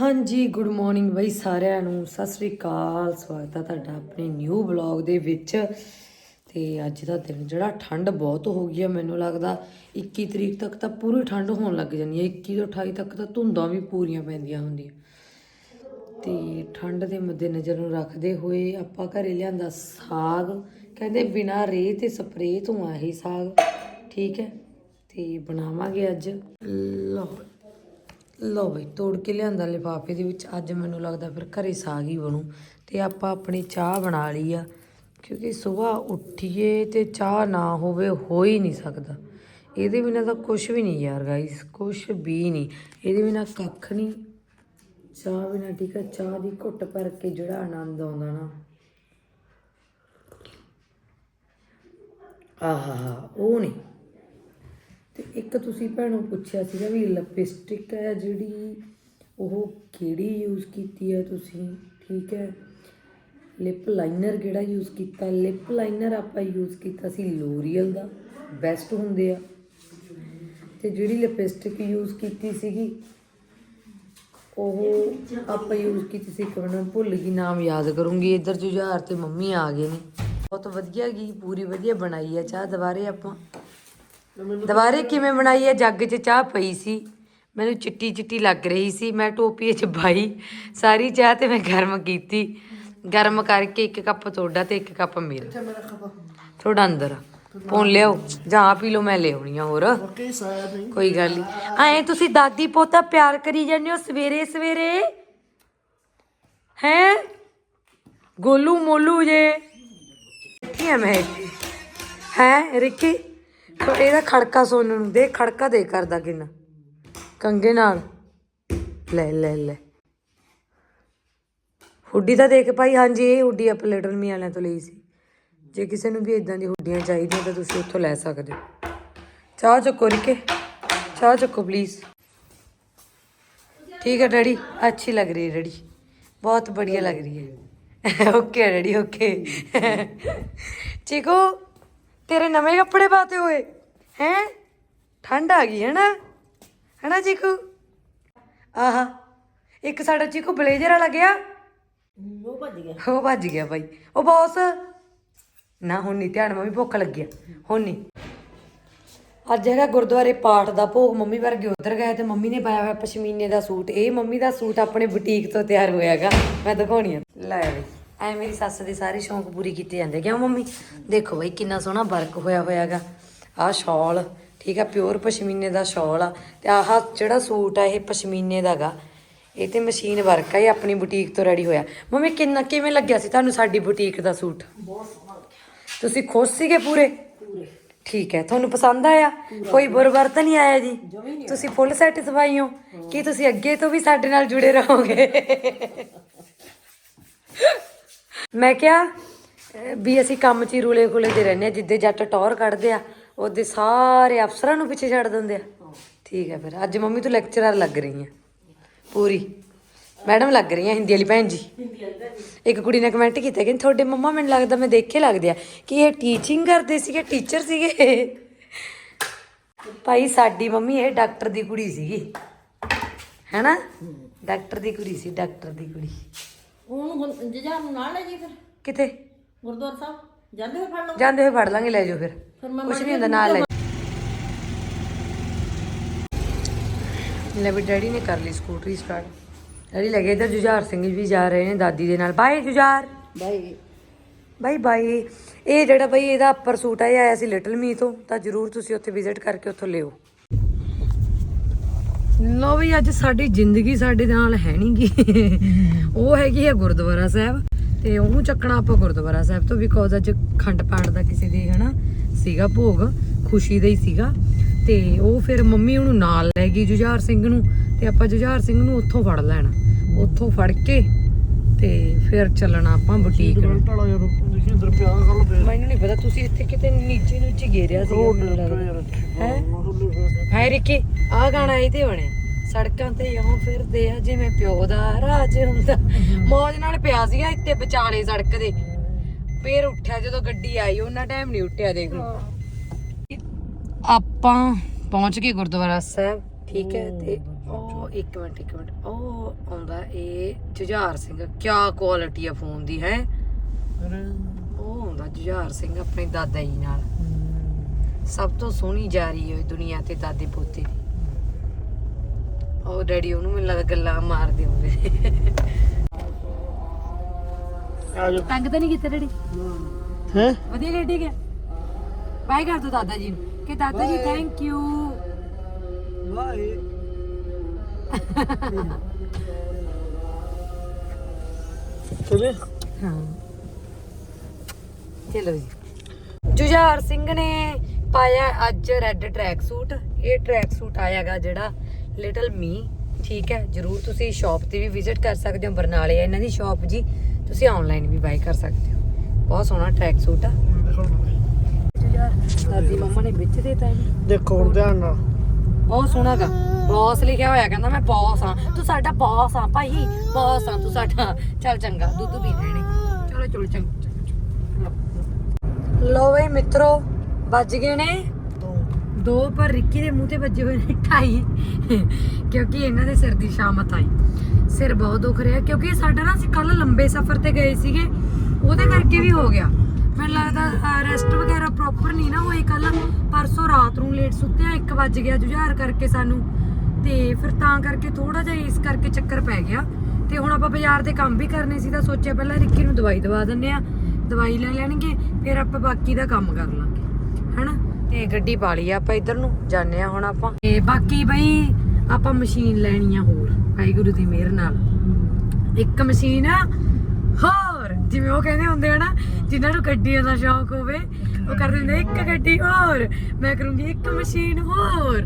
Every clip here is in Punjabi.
ਹਾਂਜੀ ਗੁੱਡ ਮਾਰਨਿੰਗ ਬਈ ਸਾਰਿਆਂ ਨੂੰ। ਸਤਿ ਸ੍ਰੀ ਅਕਾਲ। ਸਵਾਗਤ ਹੈ ਤੁਹਾਡਾ ਆਪਣੇ ਨਿਊ ਬਲੌਗ ਦੇ ਵਿੱਚ। ਤੇ ਅੱਜ ਦਾ ਦਿਨ ਜਿਹੜਾ ਠੰਡ ਬਹੁਤ ਹੋ ਗਈ ਆ, ਮੈਨੂੰ ਲੱਗਦਾ 21 ਤਰੀਕ ਤੱਕ ਤਾਂ ਪੂਰੀ ਠੰਡ ਹੋਣ ਲੱਗ ਜਾਣੀ ਹੈ 21 ਤੋਂ 28 ਤੱਕ ਤਾਂ ਧੁੰਦਾਂ ਵੀ ਪੂਰੀਆਂ ਪੈਂਦੀਆਂ ਹੁੰਦੀਆਂ। ਤੇ ਠੰਡ ਦੇ ਮੱਦੇ ਨਜ਼ਰ ਨੂੰ ਰੱਖਦੇ ਹੋਏ ਆਪਾਂ ਘਰੇ ਲਿਆਂਦਾ ਸਾਗ। ਕਹਿੰਦੇ ਬਿਨਾ ਰੇਹ ਤੇ ਸਪਰੇਅ ਤੋਂ ਆ ਇਹ ਸਾਗ। ਠੀਕ ਹੈ? ਤੇ ਬਣਾਵਾਂਗੇ ਅੱਜ। ਲਓ। ਲਓ ਬਈ, ਤੋੜ ਕੇ ਲਿਆਂਦਾ ਲਿਫਾਫੇ ਦੇ ਵਿੱਚ। ਅੱਜ ਮੈਨੂੰ ਲੱਗਦਾ ਫਿਰ ਘਰੇ ਸਾਗ ਹੀ ਬਣੂ। ਤੇ ਆਪਾਂ ਆਪਣੀ ਚਾਹ ਬਣਾ ਲਈ ਆ, ਕਿਉਂਕਿ ਸਵੇਰ ਉੱਠੀਏ ਤੇ ਚਾਹ ਨਾ ਹੋਵੇ, ਹੋ ਹੀ ਨਹੀਂ ਸਕਦਾ। ਇਹਦੇ ਬਿਨਾ ਤਾਂ ਕੁਝ ਵੀ ਨਹੀਂ ਯਾਰ ਗਾਇਸ ਕੁਝ ਵੀ ਨਹੀਂ। ਇਹਦੇ ਬਿਨਾ ਕੱਖ ਨਹੀਂ। ਚਾਹ ਬਿਨਾ ਠੀਕ ਹੈ ਚਾਹ ਦੀ ਘੁੱਟ ਭਰ ਕੇ ਜਿਹੜਾ ਆਨੰਦ ਆਉਂਦਾ ਨਾ। ਆਹਾ ਉਹ ਨਹੀਂ। ਤੇ ਇੱਕ ਤੁਸੀਂ ਭੈਣੋਂ ਪੁੱਛਿਆ ਸੀਗਾ ਵੀ ਲਿਪਸਟਿਕ ਹੈ ਜਿਹੜੀ, ਉਹ ਕਿਹੜੀ ਯੂਜ਼ ਕੀਤੀ ਹੈ ਤੁਸੀਂ? ਠੀਕ ਹੈ। ਲਿਪ ਲਾਈਨਰ ਕਿਹੜਾ ਯੂਜ਼ ਕੀਤਾ? ਲਿਪ ਲਾਈਨਰ ਆਪਾਂ ਯੂਜ਼ ਕੀਤਾ ਸੀ ਲੋਰੀਅਲ ਦਾ ਬੈਸਟ ਹੁੰਦੇ ਆ। ਤੇ ਜਿਹੜੀ ਲਿਪਸਟਿਕ ਯੂਜ਼ ਕੀਤੀ ਸੀਗੀ, ਉਹ ਆਪਾਂ ਯੂਜ਼ ਕੀਤੀ ਸੀ ਇੱਕ ਮਿੰਟ ਭੁੱਲ ਗਈ, ਨਾਮ ਯਾਦ ਕਰੂੰਗੀ। ਇੱਧਰ ਜੁਝਾਰ ਤੇ ਮੰਮੀ ਆ ਗਏ ਨੇ। ਬਹੁਤ ਵਧੀਆ ਗਈ ਪੂਰੀ ਵਧੀਆ ਬਣਾਈ ਆ ਚਾਹ ਦੁਬਾਰੇ ਆਪਾਂ ਦੁਬਾਰੇ ਕਿਵੇਂ ਬਣਾਈ ਹੈ? ਜੱਗ 'ਚ ਚਾਹ ਪਈ ਸੀ। ਮੈਨੂੰ ਚਿੱਟੀ ਚਿੱਟੀ ਲੱਗ ਰਹੀ ਸੀ। ਮੈਂ ਟੋਪੀ 'ਚ ਪਾਈ। ਸਾਰੀ ਚਾਹ ਤੇ ਮੈਂ ਗਰਮ ਕੀਤੀ। ਗਰਮ ਕਰਕੇ ਇੱਕ ਕੱਪ ਤੁਹਾਡਾ ਤੇ ਇੱਕ ਕੱਪ ਮੇਰਾ। ਤੁਹਾਡਾ ਅੰਦਰ। ਪੌਣ ਲਿਆਓ। ਜਾਂ ਆਪ ਹੀ ਲਓ ਮੈਂ ਲਿਆਉਣੀ ਆ ਹੋਰ। ਕੋਈ ਗੱਲ ਨਹੀਂ ਐਂ ਤੁਸੀਂ ਦਾਦੀ ਪੋਤਾ ਪਿਆਰ ਕਰੀ ਜਾਂਦੇ ਹੋ ਸਵੇਰੇ ਸਵੇਰੇ? ਹੈ? ਗੋਲੂ ਮੋਲੂ ਜੇ। ਕੀ ਮੈਂ। ਹੈ ਰਿੱਕੀ? ਤੋ ਇਹਦਾ ਖੜਕਾ ਸੋਨ ਨੂੰ ਦੇ, ਖੜਕਾ ਦੇ ਕਰਦਾ ਕਿੰਨਾ। ਕੰਗੇ ਨਾਲ। ਲੈ ਲੈ ਲੈ। ਹੁੱਡੀ ਤਾਂ ਦੇਖ ਭਾਈ, ਹਾਂਜੀ, ਇਹ ਹੁੱਡੀ ਆਪਾਂ ਲਿਟਲ ਮੀ ਵਾਲਿਆਂ ਤੋਂ ਲਈ ਸੀ। ਜੇ ਕਿਸੇ ਨੂੰ ਵੀ ਇਦਾਂ ਦੀ ਹੁੱਡੀਆਂ ਚਾਹੀਦੀਆਂ ਤਾਂ ਤੁਸੀਂ ਉੱਥੋਂ ਲੈ ਸਕਦੇ ਹੋ। ਚਾਹ ਚੱਕੋ, ਰਿਕੇ। ਚਾਹ ਚੱਕੋ ਪਲੀਜ਼ ਠੀਕ ਹੈ ਡੈਡੀ? ਅੱਛੀ ਲੱਗ ਰਹੀ ਹੈ, ਡੈਡੀ। ਬਹੁਤ ਬੜੀਆ ਲੱਗ ਰਹੀ ਹੈ। Okay, daddy, okay. ਚਿਕੂ। ਤੇਰੇ ਨਵੇਂ ਕੱਪੜੇ ਪਾਤੇ ਹੋਏ। ਹੈ? ਠੰਡ ਆ ਗਈ ਹੈ ਨਾ ਹੈ ਨਾ ਚੀਕੂ? ਆਹਾ ਇੱਕ ਸਾਡਾ ਚੀਕੂ ਬਲੇਜ਼ਰ ਵਾਲਾ ਗਿਆ। ਉਹ ਭੱਜ ਗਿਆ। ਉਹ ਭੱਜ ਗਿਆ ਭਾਈ ਉਹ ਬੋਸ। ਨਾ ਹੁਣ ਨਹੀਂ ਧਿਆਨ ਮੰਮੀ ਭੁੱਖ ਲੱਗੀ ਆ। ਹੁਣ ਨਹੀਂ ਅੱਜ ਹੈਗਾ ਗੁਰਦੁਆਰੇ ਪਾਠ ਦਾ ਭੋਗ। ਮੰਮੀ ਵਰਗੇ ਉਧਰ ਗਏ ਤੇ ਮੰਮੀ ਨੇ ਪਾਇਆ ਹੋਇਆ ਪਸ਼ਮੀਨੇ ਦਾ ਸੂਟ। ਇਹ ਮੰਮੀ ਦਾ ਸੂਟ ਆਪਣੇ ਬੁਟੀਕ ਤੋਂ ਤਿਆਰ ਹੋਇਆਗਾ ਮੈਂ ਦਿਖਾਉਣੀ ਆ। ਲੈ ਬਈ ਐ ਮੇਰੀ ਸੱਸ ਦੇ ਸਾਰੇ ਸ਼ੌਂਕ ਪੂਰੀ ਕੀਤੇ ਜਾਂਦੇ ਕਿਉਂ ਮੰਮੀ? ਦੇਖੋ ਬਈ ਕਿੰਨਾ ਸੋਹਣਾ ਵਰਕ ਹੋਇਆ ਹੋਇਆਗਾ ਆਹ ਸ਼ਾਲ ਠੀਕ ਆ ਪਿਓਰ ਪਸ਼ਮੀਨੇ ਦਾ ਸ਼ਾਲ ਆ। ਤੇ ਆਹ ਜਿਹੜਾ ਸੂਟ ਆ ਇਹ ਪਸ਼ਮੀਨੇ ਦਾਗਾ ਇਹ ਤੇ ਮਸ਼ੀਨ ਵਰਕ ਆ ਇਹ ਆਪਣੀ ਬੁਟੀਕ ਤੋਂ ਰੈਡੀ ਹੋਇਆ। ਮੰਮੀ ਕਿੰਨਾ ਕਿਵੇਂ ਲੱਗਿਆ ਸੀ ਤੁਹਾਨੂੰ ਸਾਡੀ ਬੁਟੀਕ ਦਾ ਸੂਟ? ਤੁਸੀਂ ਖੁਸ਼ ਸੀਗੇ ਪੂਰੇ? ਠੀਕ ਹੈ ਤੁਹਾਨੂੰ ਪਸੰਦ ਆਇਆ? ਕੋਈ ਬੁਰਵਰ ਤਾਂ ਨਹੀਂ ਆਇਆ ਜੀ? ਤੁਸੀਂ ਫੁੱਲ ਸੈਟੀਸਫਾਈ ਹੋ? ਕੀ ਤੁਸੀਂ ਅੱਗੇ ਤੋਂ ਵੀ ਸਾਡੇ ਨਾਲ ਜੁੜੇ ਰਹੋਗੇ? ਮੈਂ ਕਿਹਾ ਵੀ ਅਸੀਂ ਕੰਮ 'ਚ ਹੀ ਰੂਲੇ ਖੁਲੇ ਦੇ ਰਹਿੰਦੇ ਆ ਜਿੱਦੇ ਜੱਟ ਟੌਰ ਕੱਢਦੇ ਆ, ਉਹਦੇ ਸਾਰੇ ਅਫਸਰਾਂ ਨੂੰ ਪਿੱਛੇ ਛੱਡ ਦਿੰਦੇ ਆ। ਠੀਕ ਹੈ ਫਿਰ, ਅੱਜ ਮੰਮੀ ਤੂੰ ਲੈਕਚਰਰ ਲੱਗ ਰਹੀ ਆ ਪੂਰੀ। ਮੈਡਮ ਲੱਗ ਰਹੀ ਆ ਹਿੰਦੀ ਵਾਲੀ ਭੈਣ ਜੀ। ਇੱਕ ਕੁੜੀ ਨੇ ਕਮੈਂਟ ਕੀਤਾ ਕਿ ਤੁਹਾਡੇ ਮੰਮਾ ਮੈਨੂੰ ਲੱਗਦਾ ਮੈਂ ਦੇਖੇ ਲੱਗਦੇ ਆ, ਕਿ ਇਹ ਟੀਚਿੰਗ ਕਰਦੇ ਸੀਗੇ ਟੀਚਰ ਸੀਗੇ। ਭਾਈ, ਸਾਡੀ ਮੰਮੀ ਇਹ ਡਾਕਟਰ ਦੀ ਕੁੜੀ ਸੀਗੀ। ਹੈਨਾ? ਡਾਕਟਰ ਦੀ ਕੁੜੀ ਸੀ, ਡਾਕਟਰ ਦੀ ਕੁੜੀ। ਉਹਨੂੰ ਜਜਾਰ ਨੂੰ ਨਾਲ ਲੈ ਜੀ ਫਿਰ। ਕਿਤੇ ਗੁਰਦੁਆਰਾ ਸਾਹਿਬ। ਜਾਂਦੇ ਹੋਏ ਫੜ ਲਓ ਜਾਂਦੇ ਹੋਏ ਫੜ ਲਾਂਗੇ ਲੈ ਜਾਓ ਫਿਰ। ਫਿਰ ਮੈਂ ਨਹੀਂ ਹੁੰਦਾ ਨਾਲ ਲੈ ਲੈ ਵੀ ਡੈਡੀ ਨੇ ਕਰ ਲਈ ਸਕੂਟਰੀ ਸਟਾਰਟ ਡੈਡੀ ਲੱਗੇ ਇੱਧਰ ਜੁਝਾਰ ਸਿੰਘ ਵੀ ਜਾ ਰਹੇ ਨੇ ਦਾਦੀ ਦੇ ਨਾਲ। ਬਾਏ ਜੁਝਾਰ। ਬਾਈ ਬਾਈ ਬਾਈ ਇਹ ਜਿਹੜਾ ਬਈ ਇਹਦਾ ਅੱਪਰ ਸੂਟ ਆ ਇਹ ਆਇਆ ਸੀ ਲਿਟਲ ਮੀ ਤੋਂ। ਤਾਂ ਜਰੂਰ ਤੁਸੀਂ ਉੱਥੇ ਵਿਜ਼ਿਟ ਕਰਕੇ ਉੱਥੋਂ ਲਿਓ। ਲੋ ਵੀ ਅੱਜ ਸਾਡੀ ਜ਼ਿੰਦਗੀ ਸਾਡੇ ਨਾਲ ਹੈ ਨਹੀਂਗੀ ਉਹ ਹੈਗੀ ਹੈ ਗੁਰਦੁਆਰਾ ਸਾਹਿਬ ਤੇ ਉਹਨੂੰ ਚੱਕਣਾ ਆਪਾਂ ਗੁਰਦੁਆਰਾ ਸਾਹਿਬ ਤੋਂ ਬਿਕੋਜ਼ ਅੱਜ ਖੰਡ ਪਾਠ ਦਾ ਕਿਸੇ ਦੇ ਹਨਾ ਸੀਗਾ ਭੋਗ ਖੁਸ਼ੀ ਦਾ ਹੀ ਸੀਗਾ। ਤੇ ਉਹ ਫਿਰ ਮੰਮੀ ਉਹਨੂੰ ਨਾਲ ਲੈ ਗਈ ਜੁਝਾਰ ਸਿੰਘ ਨੂੰ ਤੇ ਆਪਾਂ ਜੁਝਾਰ ਸਿੰਘ ਨੂੰ ਉੱਥੋਂ ਫੜ ਲੈਣਾ। ਉੱਥੋਂ ਫੜ ਕੇ ਤੇ ਫਿਰ ਚੱਲਣਾ ਆਪਾਂ ਬੁਟੀਕ ਨੂੰ। ਮੈਨੂੰ ਨਹੀਂ ਪਤਾ ਤੁਸੀਂ ਇੱਥੇ ਕਿਤੇ ਨੀਚੇ ਨੂੰ ਗੇਰਿਆ ਸੀ ਹੈ? ਰਿੱਕੀ ਆ ਗਾਣਾ ਇਹ ਤੇ ਬਣਿਆ। ਸੜਕਾਂ ਤੇ ਇਉਂ ਫਿਰਦੇ ਆ ਜਿਵੇਂ ਪਿਓ ਦਾ ਰਾਜ ਹੁੰਦਾ। ਮੌਜ ਨਾਲ ਪਿਆ ਸੀਗਾ ਇੱਥੇ ਵਿਚਾਲੇ ਸੜਕ ਦੇ। ਫੇਰ ਉੱਠਿਆ ਜਦੋਂ ਗੱਡੀ ਆਈ ਉਹਨਾਂ ਟਾਈਮ ਨਹੀਂ ਉੱਠਿਆ ਦੇਖ ਲਓ। ਆਪਾਂ ਪਹੁੰਚ ਗਏ ਗੁਰਦੁਆਰਾ ਸਾਹਿਬ ਠੀਕ ਹੈ ਤੇ ਉਹ ਇੱਕ ਮਿੰਟ ਇੱਕ ਮਿੰਟ। ਉਹ ਆਉਂਦਾ ਇਹ ਜੁਝਾਰ ਸਿੰਘ ਕਿਆ ਕੁਆਲਿਟੀ ਆ ਫੋਨ ਦੀ ਹੈ? ਉਹ ਆਉਂਦਾ ਜੁਝਾਰ ਸਿੰਘ ਆਪਣੇ ਦਾਦਾ ਜੀ ਨਾਲ। ਸਭ ਤੋਂ ਸੋਹਣੀ ਜਾਰੀ ਹੈ ਦੁਨੀਆ ਤੇ ਦਾਦੇ ਪੋਤੇ ਦੀ। ਉਹ ਡੈਡੀ ਉਹਨੂੰ ਮੈਨੂੰ ਲੱਗਦਾ ਗੱਲਾਂ ਮਾਰਦੇ ਹੁੰਦੇ ਆ ਜਾ ਤੰਗ ਤਾਂ ਨਹੀਂ ਕੀਤਾ ਡੈਡੀ? ਹੈ? ਵਧੀਆ ਗਏ ਠੀਕ ਹੈ ਬਾਈ ਕਰ ਦੋ ਦਾਦਾ ਜੀ ਨੂੰ। ਕਿ ਦਾਦਾ ਜੀ ਥੈਂਕ ਯੂ ਬਾਏ। ਚਲੇ। ਹਾਂ। ਚਲੋ ਜੀ। ਜੁਝਾਰ ਸਿੰਘ ਨੇ ਪਾਇਆ ਅੱਜ ਰੈੱਡ ਟਰੈਕ ਸੂਟ ਇਹ ਟਰੈਕ ਸੂਟ ਆਇਆਗਾ ਜਿਹੜਾ ਲਿਟਲ ਮੀ ਠੀਕ ਹੈ ਜਰੂਰ ਤੁਸੀਂ ਸ਼ਾਪ ਤੇ ਵੀ ਵਿਜ਼ਿਟ ਕਰ ਸਕਦੇ ਹੋ ਬਰਨਾਲੇ ਆ ਇਹਨਾਂ ਦੀ ਸ਼ਾਪ ਜੀ ਤੁਸੀਂ ਆਨਲਾਈਨ ਵੀ ਬਾਈ ਕਰ ਸਕਦੇ ਹੋ। ਬਹੁਤ ਸੋਹਣਾ ਟਰੈਕ ਸੂਟ ਆ। ਦਾਦੀ ਮੰਮਾ ਨੇ ਵਿੱਚ ਦੇਤਾ ਇਹਨੂੰ। ਦੇਖੋ ਹੁਣ ਧਿਆਨ ਨਾਲ। ਬਹੁਤ ਸੋਹਣਾ ਗਾ। ਬੌਸ ਲਿਖਿਆ ਹੋਇਆ ਕਹਿੰਦਾ ਮੈਂ ਬੌਸ ਆ ਤੂੰ ਸਾਡਾ ਬੌਸ ਆ ਭਾਈ ਬੌਸ ਆ ਤੂੰ ਸਾਡਾ। ਚੱਲ ਚੰਗਾ ਦੁੱਧ ਪੀ ਲੈਣੇ। ਚਲੋ ਚਲੋ ਚੰਗਾ ਲੋ ਬਈ ਮਿੱਤਰੋ ਵੱਜ ਗਏ ਨੇ ਦੋ, ਪਰ ਰਿੱਕੀ ਦੇ ਮੂੰਹ ਤੇ ਵੱਜੇ ਹੋਏ ਨੇ ਢਾਈ, ਕਿਉਂਕਿ ਇਹਨਾਂ ਦੇ ਸਿਰ ਦੀ ਸ਼ਾਮਤ ਆਈ। ਸਿਰ ਬਹੁਤ ਦੁਖ ਰਿਹਾ, ਕਿਉਂਕਿ ਸਾਡਾ ਨਾ ਅਸੀਂ ਕੱਲ ਲੰਬੇ ਸਫ਼ਰ ਤੇ ਗਏ ਸੀਗੇ, ਉਹਦੇ ਕਰਕੇ ਵੀ ਹੋ ਗਿਆ। ਮੈਨੂੰ ਲੱਗਦਾ ਰੈਸਟ ਵਗੈਰਾ ਪ੍ਰੋਪਰ ਨਹੀਂ ਨਾ ਹੋਈ ਕੱਲ ਪਰਸੋਂ ਰਾਤ ਨੂੰ ਲੇਟ ਸੁੱਤਿਆ 1 ਵੱਜ ਗਿਆ ਜੁਝਾਰ ਕਰਕੇ ਸਾਨੂੰ। ਤੇ ਫਿਰ ਤਾਂ ਕਰਕੇ ਥੋੜਾ ਜਿਹਾ ਇਸ ਕਰਕੇ ਚੱਕਰ ਪੈ ਗਿਆ। ਤੇ ਹੁਣ ਆਪਾਂ ਬਾਜ਼ਾਰ ਦੇ ਕੰਮ ਵੀ ਕਰਨੇ ਸੀ ਤਾਂ ਸੋਚਿਆ ਪਹਿਲਾਂ ਰਿੱਕੀ ਨੂੰ ਦਵਾਈ ਦਵਾ ਦਿੰਨੇ ਆ ਦਵਾਈ ਲੈ ਲੈਣਗੇ, ਫਿਰ ਆਪਾਂ ਬਾਕੀ ਦਾ ਕੰਮ ਕਰ ਲਾਂਗੇ। ਹਨਾ? ਤੇ ਗੱਡੀ ਪਾ ਲਈ ਆ ਆਪਾਂ ਇੱਧਰ ਨੂੰ, ਜਾਂਦੇ ਆ ਹੁਣ ਆਪਾਂ। ਤੇ ਬਾਕੀ ਬਈ, ਆਪਾਂ ਮਸ਼ੀਨ ਲੈਣੀ ਆ ਹੋਰ, ਵਾਹਿਗੁਰੂ ਦੀ ਮਿਹਰ ਨਾਲ। ਇੱਕ ਮਸ਼ੀਨ ਆ, ਹੋਰ, ਜਿਵੇਂ ਉਹ ਕਹਿੰਦੇ ਹੁੰਦੇ ਆ ਨਾ, ਜਿਨ੍ਹਾਂ ਨੂੰ ਗੱਡੀਆਂ ਦਾ ਸ਼ੌਂਕ ਹੋਵੇ, ਉਹ ਕਰਦੇ ਹੁੰਦੇ ਇੱਕ ਗੱਡੀ ਹੋਰ। ਮੈਂ ਕਰੂੰਗੀ ਇੱਕ ਮਸ਼ੀਨ ਹੋਰ।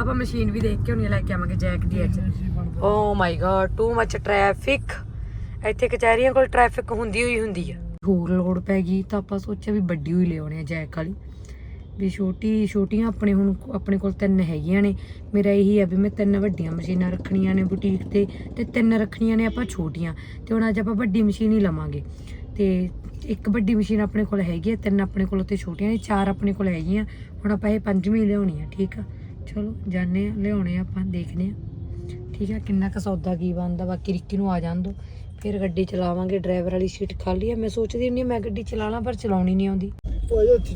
ਆਪਾਂ ਮਸ਼ੀਨ ਵੀ ਦੇਖ ਕੇ ਹੁਣੀ ਲੈ ਕੇ ਆਵਾਂਗੇ ਜੈਕ ਦੀ ਅੱਜ। ਓ my god too much traffic ਇੱਥੇ ਕਚਹਿਰੀਆਂ ਕੋਲ ਟ੍ਰੈਫਿਕ ਹੁੰਦੀ ਹੋਈ ਹੁੰਦੀ ਆ। ਹੋਰ ਲੋੜ ਪੈ ਗਈ ਤਾਂ ਆਪਾਂ ਸੋਚਿਆ ਵੀ ਵੱਡੀ ਹੋਈ ਲਿਆਉਣੀ ਆ ਜੈਕ ਵਾਲੀ। ਵੀ ਛੋਟੀ, ਛੋਟੀਆਂ ਆਪਣੇ ਹੁਣ ਆਪਣੇ ਕੋਲ ਤਿੰਨ ਹੈਗੀਆਂ ਨੇ। ਮੇਰਾ ਇਹੀ ਹੈ ਵੀ ਮੈਂ ਤਿੰਨ ਵੱਡੀਆਂ ਮਸ਼ੀਨਾਂ ਰੱਖਣੀਆਂ ਨੇ ਬੁਟੀਕ ਤੇ ਤੇ ਤਿੰਨ ਰੱਖਣੀਆਂ ਨੇ ਆਪਾਂ ਛੋਟੀਆਂ। ਤੇ ਹੁਣ ਅੱਜ ਆਪਾਂ ਵੱਡੀ ਮਸ਼ੀਨ ਹੀ ਲਵਾਂਗੇ। ਤੇ ਇੱਕ ਵੱਡੀ ਮਸ਼ੀਨ ਆਪਣੇ ਕੋਲ ਹੈਗੀ ਹੈ ਤਿੰਨ ਆਪਣੇ ਕੋਲ ਤੇ ਛੋਟੀਆਂ ਨੇ, ਚਾਰ ਆਪਣੇ ਕੋਲ ਹੈਗੀਆਂ। ਹੁਣ ਆਪਾਂ ਇਹ ਪੰਜਵੀਂ ਲਿਆਉਣੀ ਆ, ਠੀਕ ਆ? ਚਲੋ ਜਾਣੇ ਆ, ਲਿਆਉਣੇ ਆਪਾਂ, ਦੇਖਦੇ ਆ। ਠੀਕ ਆ, ਕਿੰਨਾ ਕੁ ਸੌਦਾ ਕੀ ਬਣਦਾ, ਬਾਕੀ ਰਿੱਕੀ ਨੂੰ ਆ ਜਾਣ ਦੋ। ਫਿਰ ਗੱਡੀ ਚਲਾਵਾਂਗੇ, ਡਰਾਈਵਰ ਵਾਲੀ ਸੀਟ ਖਾਲੀ ਆ। ਮੈਂ ਸੋਚਦੀ ਹੁੰਦੀ ਹਾਂ ਮੈਂ ਗੱਡੀ ਚਲਾਣਾ ਪਰ ਚਲਾਉਣੀ ਨਹੀਂ ਆਉਂਦੀ। ਉਹ ਜਾ ਉੱਥੇ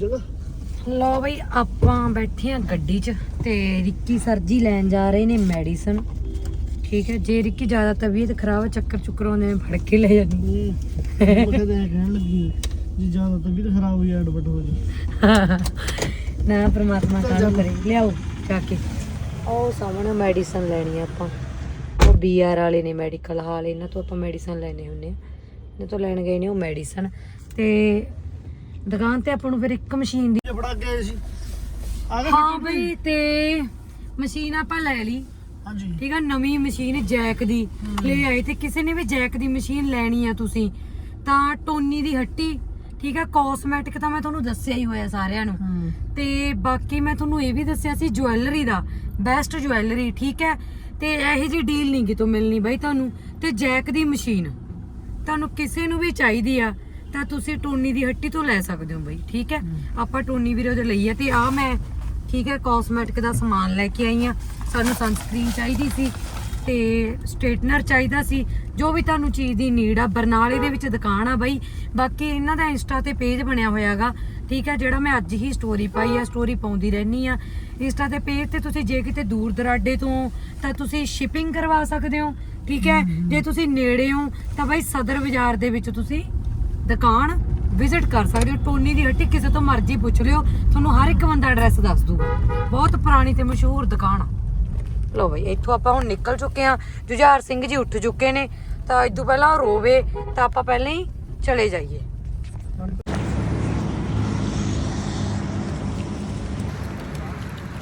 ਲੋ ਬਈ ਆਪਾਂ ਬੈਠੇ ਆ ਗੱਡੀ 'ਚ ਤੇ ਰਿੱਕੀ ਸਰ ਜੀ ਲੈਣ ਜਾ ਰਹੇ ਨੇ ਮੈਡੀਸਨ। ਠੀਕ ਹੈ ਜੇ ਰਿੱਕੀ ਜ਼ਿਆਦਾ ਤਬੀਅਤ ਖਰਾਬ ਚੱਕਰ ਚੁੱਕਰ ਆਉਂਦੇ ਨੇ ਫੜ ਕੇ ਲੈ ਜਾਣੀ। ਉਹ ਕਹਿੰਦੇ ਕਹਿਣ ਲੱਗੀ ਜੀ ਜ਼ਿਆਦਾ ਤਬੀਅਤ ਖਰਾਬ ਹੋਈ ਐਡਮਿਟ ਹੋ ਜਾ ਨਾ ਪ੍ਰਮਾਤਮਾ ਕਾਹਨੂੰ ਕਰੇ। ਲਿਆਓ ਜਾ ਕੇ। ਉਹ ਸਾਹਮਣੇ ਮੈਡੀਸਨ ਲੈਣੀ ਆ ਆਪਾਂ। ਉਹ ਬੀਆਰ ਵਾਲੇ ਨੇ ਮੈਡੀਕਲ ਹਾਲ ਇਹਨਾਂ ਤੋਂ ਆਪਾਂ ਮੈਡੀਸਨ ਲੈਣੇ ਹੁੰਨੇ ਆ। ਇਹਨਾਂ ਤੋਂ ਲੈਣ ਗਏ ਨੇ ਉਹ ਮੈਡੀਸਨ। ਤੇ ਦੁਕਾਨ ਤੇ ਆਪਾਂ ਨੂੰ ਫਿਰ ਇੱਕ ਮਸ਼ੀਨ ਦੀ ਫੜਾ ਕੇ ਆਏ ਸੀ। ਆ ਗਏ ਹਾਂ ਬਈ ਤੇ ਮਸ਼ੀਨ ਆਪਾਂ ਲੈ ਲਈ। ਹਾਂਜੀ। ਠੀਕ ਆ ਨਵੀਂ ਮਸ਼ੀਨ ਜੈਕ ਦੀ। ਲੈ ਆਏ ਤੇ ਕਿਸੇ ਨੇ ਵੀ ਜੈਕ ਦੀ ਮਸ਼ੀਨ ਲੈਣੀ ਆ ਤੁਸੀਂ ਤਾਂ ਟੋਨੀ ਦੀ ਹੱਟੀ। ਠੀਕ ਆ ਕਾਸਮੈਟਿਕ ਤਾਂ ਮੈਂ ਤੁਹਾਨੂੰ ਦੱਸਿਆ ਹੀ ਹੋਇਆ ਸਾਰਿਆਂ ਨੂੰ। ਤੇ ਬਾਕੀ ਮੈਂ ਤੁਹਾਨੂੰ ਇਹ ਵੀ ਦੱਸਿਆ ਸੀ ਜੁਐਲਰੀ ਦਾ ਬੈਸਟ ਜੁਐਲਰੀ ਠੀਕ ਹੈ ਤੇ ਇਹੋ ਜੀ ਡੀਲ ਨਹੀਂ ਕਿਤੋਂ ਮਿਲਣੀ ਬਾਈ ਤੁਹਾਨੂੰ। ਤੇ ਜੈਕ ਦੀ ਮਸ਼ੀਨ ਤੁਹਾਨੂੰ ਕਿਸੇ ਨੂੰ ਵੀ ਚਾਹੀਦੀ ਆ ਤਾਂ ਤੁਸੀਂ ਟੋਨੀ ਦੀ ਹੱਟੀ ਤੋਂ ਲੈ ਸਕਦੇ ਹੋ ਬਾਈ ਠੀਕ ਹੈ? ਆਪਾਂ ਟੋਨੀ ਵੀਰੋ ਦੇ ਲਈ ਆ ਤੇ ਆ ਮੈਂ ਠੀਕ ਹੈ ਕਾਸਮੈਟਿਕ ਦਾ ਸਮਾਨ ਲੈ ਕੇ ਆਈ ਆ ਸਾਨੂੰ ਸਨਸਕ੍ਰੀਨ ਚਾਹੀਦੀ ਸੀ ਤੇ ਸਟ੍ਰੇਟਨਰ ਚਾਹੀਦਾ ਸੀ। ਜੋ ਵੀ ਤੁਹਾਨੂੰ ਚੀਜ਼ ਦੀ ਨੀਡ ਆ ਬਰਨਾਲੇ ਦੇ ਵਿੱਚ ਦੁਕਾਨ ਆ ਬਾਈ। ਬਾਕੀ ਇਹਨਾਂ ਦਾ ਇੰਸਟਾ ਤੇ ਪੇਜ ਬਣਿਆ ਹੋਇਆਗਾ ਠੀਕ ਹੈ ਜਿਹੜਾ ਮੈਂ ਅੱਜ ਹੀ ਸਟੋਰੀ ਪਾਈ ਆ ਸਟੋਰੀ ਪਾਉਂਦੀ ਰਹਿਣੀ ਆ ਇੰਸਟਾ ਤੇ ਪੇਜ ਤੇ ਤੁਸੀਂ ਜੇ ਕਿਤੇ ਦੂਰ ਦਰਾਡੇ ਤੋਂ ਤਾਂ ਤੁਸੀਂ ਸ਼ਿਪਿੰਗ ਕਰਵਾ ਸਕਦੇ ਹੋ ਠੀਕ ਹੈ। ਜੇ ਤੁਸੀਂ ਨੇੜੇ ਹੋ ਤਾਂ ਬਾਈ ਸਦਰ ਬਾਜ਼ਾਰ ਦੇ ਵਿੱਚ ਤੁਸੀਂ ਦੁਕਾਨ ਵਿਜ਼ਿਟ ਕਰ ਸਕਦੇ ਹੋ। ਟੋਨੀ ਦੀ ਹੱਟੀ ਕਿਸੇ ਤੋਂ ਮਰਜ਼ੀ ਪੁੱਛ ਲਿਓ। ਤੁਹਾਨੂੰ ਹਰ ਇੱਕ ਬੰਦਾ ਐਡਰੈਸ ਦੱਸ ਦੂਗਾ। ਬਹੁਤ ਪੁਰਾਣੀ ਤੇ ਮਸ਼ਹੂਰ ਦੁਕਾਨ ਆ। ਲੋ ਬਈ, ਇੱਥੋਂ ਆਪਾਂ ਹੁਣ ਨਿਕਲ ਚੁੱਕੇ ਆ ਜੁਝਾਰ ਸਿੰਘ ਜੀ ਉੱਠ ਚੁੱਕੇ ਨੇ। ਤਾਂ ਇਦੋਂ ਪਹਿਲਾਂ ਉਹ ਰੋਵੇ, ਤਾਂ ਆਪਾਂ ਪਹਿਲਾਂ ਹੀ ਚਲੇ ਜਾਈਏ।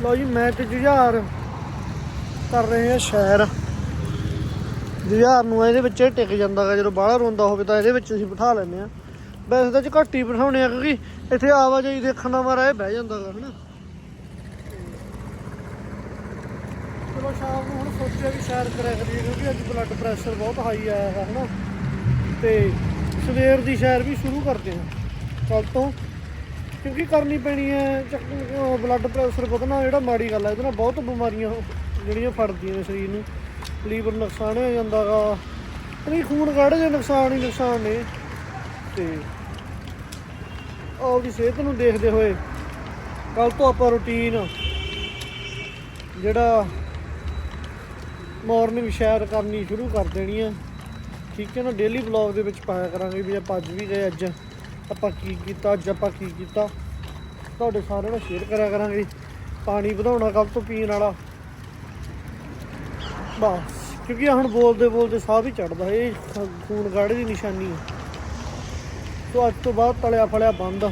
ਲਓ ਜੀ, ਮੈਂ ਤੇ ਜੁਝਾਰ ਕਰ ਰਹੇ ਆ ਸ਼ਹਿਰ। ਜੁਝਾਰ ਨੂੰ ਇਹਦੇ ਵਿੱਚ ਇਹ ਟਿਕ ਜਾਂਦਾ ਗਾ, ਜਦੋਂ ਬਾਹਲਾ ਰੋਂਦਾ ਹੋਵੇ ਤਾਂ ਇਹਦੇ ਵਿੱਚ ਅਸੀਂ ਬਿਠਾ ਲੈਂਦੇ ਆ ਵੈਸੇ ਤਾਂ ਚ ਘੱਟ ਹੀ ਬਿਠਾਉਣੇ ਆ, ਕਿਉਂਕਿ ਇੱਥੇ ਆਵਾਜਾਈ ਦੇਖਣ ਦਾ ਮਾਰਾ ਇਹ ਬਹਿ ਜਾਂਦਾ ਗਾ ਨਾ ਚਲੋ, ਸ਼ਾਮ ਨੂੰ ਹੁਣ ਸੋਚਿਆ ਵੀ ਸੈਰ ਕਰਿਆ ਕਰੀਏ ਕਿਉਂਕਿ ਅੱਜ ਬਲੱਡ ਪ੍ਰੈਸ਼ਰ ਬਹੁਤ ਹਾਈ ਆਇਆ ਹੈ ਹਨਾ। ਤੇ ਸਵੇਰ ਦੀ ਸੈਰ ਵੀ ਸ਼ੁਰੂ ਕਰਦੇ ਹਾਂ ਕੱਲ ਤੋਂ। ਕਿਉਂਕਿ ਕਰਨੀ ਪੈਣੀ ਹੈ ਬਲੱਡ ਪ੍ਰੈਸ਼ਰ ਵਧਣਾ, ਜਿਹੜਾ ਮਾੜੀ ਗੱਲ ਹੈ ਇਹਦੇ ਨਾਲ ਬਹੁਤ ਬਿਮਾਰੀਆਂ ਜਿਹੜੀਆਂ ਫੜਦੀਆਂ ਨੇ ਸਰੀਰ ਨੂੰ। ਲੀਵਰ ਨੁਕਸਾਨ ਹੋ ਜਾਂਦਾ ਗਾ। ਨਹੀਂ ਖੂਨ ਕੱਢ ਦੇ ਨੁਕਸਾਨ ਹੀ ਨੁਕਸਾਨ ਨੇ। ਤੇ ਆਪਦੀ ਸਿਹਤ ਨੂੰ ਦੇਖਦੇ ਹੋਏ ਕੱਲ ਤੋਂ ਆਪਾਂ ਰੁਟੀਨ ਜਿਹੜਾ ਮਾਰਨਿੰਗ ਸ਼ੇਅਰ ਕਰਨੀ ਸ਼ੁਰੂ ਕਰ ਦੇਣੀ ਆ। ਠੀਕ ਹੈ ਨਾ ਡੇਲੀ ਵਲੌਗ ਦੇ ਵਿੱਚ ਪਾਇਆ ਕਰਾਂਗੇ ਵੀ ਆਪਾਂ ਅੱਜ ਵੀ ਗਏ, ਅੱਜ ਆਪਾਂ ਕੀ ਕੀਤਾ, ਅੱਜ ਆਪਾਂ ਕੀ ਕੀਤਾ। ਤੁਹਾਡੇ ਸਾਰਿਆਂ ਨਾਲ ਸ਼ੇਅਰ ਕਰਿਆ ਕਰਾਂਗੇ। ਪਾਣੀ ਵਧਾਉਣਾ ਕੱਲ ਤੋਂ ਪੀਣ ਵਾਲਾ। ਬਸ ਕਿਉਂਕਿ ਹੁਣ ਬੋਲਦੇ ਬੋਲਦੇ ਸਾਹ ਵੀ ਚੜਦਾ ਇਹ ਖੂਨ ਗਾੜੇ ਦੀ ਨਿਸ਼ਾਨੀ ਹੈ ਸੋ ਅੱਜ ਤੋਂ ਬਾਅਦ ਤਲਿਆ ਫਲਿਆ ਬੰਦ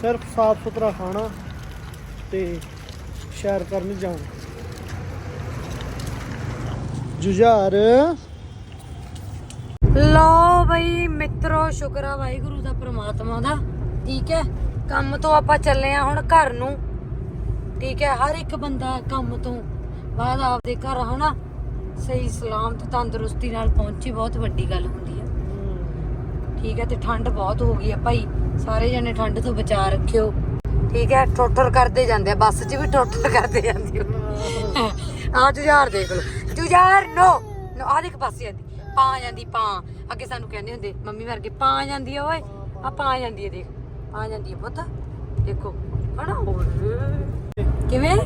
ਸਿਰਫ ਸਾਫ਼ ਸੁਥਰਾ ਖਾਣਾ ਤੇ ਸ਼ੈਰ ਕਰਨ ਜਾਣਾ। ਜੁਝਾਰ। ਲੋ ਬਈ ਮਿੱਤਰੋ, ਸ਼ੁਕਰ ਆ ਵਾਹਿਗੁਰੂ ਦਾ, ਪ੍ਰਮਾਤਮਾ ਦਾ। ਠੀਕ ਹੈ, ਕੰਮ ਤੋਂ ਆਪਾਂ ਚੱਲੇ ਆ ਹੁਣ ਘਰ ਨੂੰ। ਠੀਕ ਹੈ, ਹਰ ਇੱਕ ਬੰਦਾ ਕੰਮ ਤੋਂ ਬਾਅਦ ਆਪਦੇ ਘਰ ਹਨਾ, ਸਹੀ ਸਲਾਮਤ, ਤੰਦਰੁਸਤੀ ਨਾਲ ਪਹੁੰਚੀ, ਬਹੁਤ ਵੱਡੀ ਗੱਲ ਹੁੰਦੀ ਆ। ਠੀਕ ਹੈ ਤੇ ਠੰਡ ਬਹੁਤ ਹੋ ਗਈ ਆ ਭਾਈ। ਸਾਰੇ ਜਣੇ ਠੰਡ ਤੋਂ ਬਚਾ ਰੱਖਿਓ। ਠੀਕ ਹੈ ਟੋਟਰ ਕਰਦੇ ਜਾਂਦੇ ਆ, ਬੱਸ 'ਚ ਵੀ ਟੋਟਰ ਕਰਦੇ ਜਾਂਦੀ ਆ। ਜੁਝਾਰ ਦੇਖ ਲਓ। ਜੁਝਾਰ, ਨੋ ਨੋ ਆ ਦੇਖ ਪਾਸੇ ਜਾਂਦੀ। ਪਾ ਜਾਂਦੀ, ਪਾ। ਅੱਗੇ ਸਾਨੂੰ ਕਹਿੰਦੇ ਹੁੰਦੇ, ਮੰਮੀ ਵਰਗੇ, ਪਾ ਜਾਂਦੀ ਆ, ਓਏ। ਆ ਪਾ ਜਾਂਦੀ ਆ, ਦੇਖ। ਪਾ ਜਾਂਦੀ ਆ, ਪੁੱਤ। ਦੇਖੋ ਹਣਾ ਕਿਵੇਂ?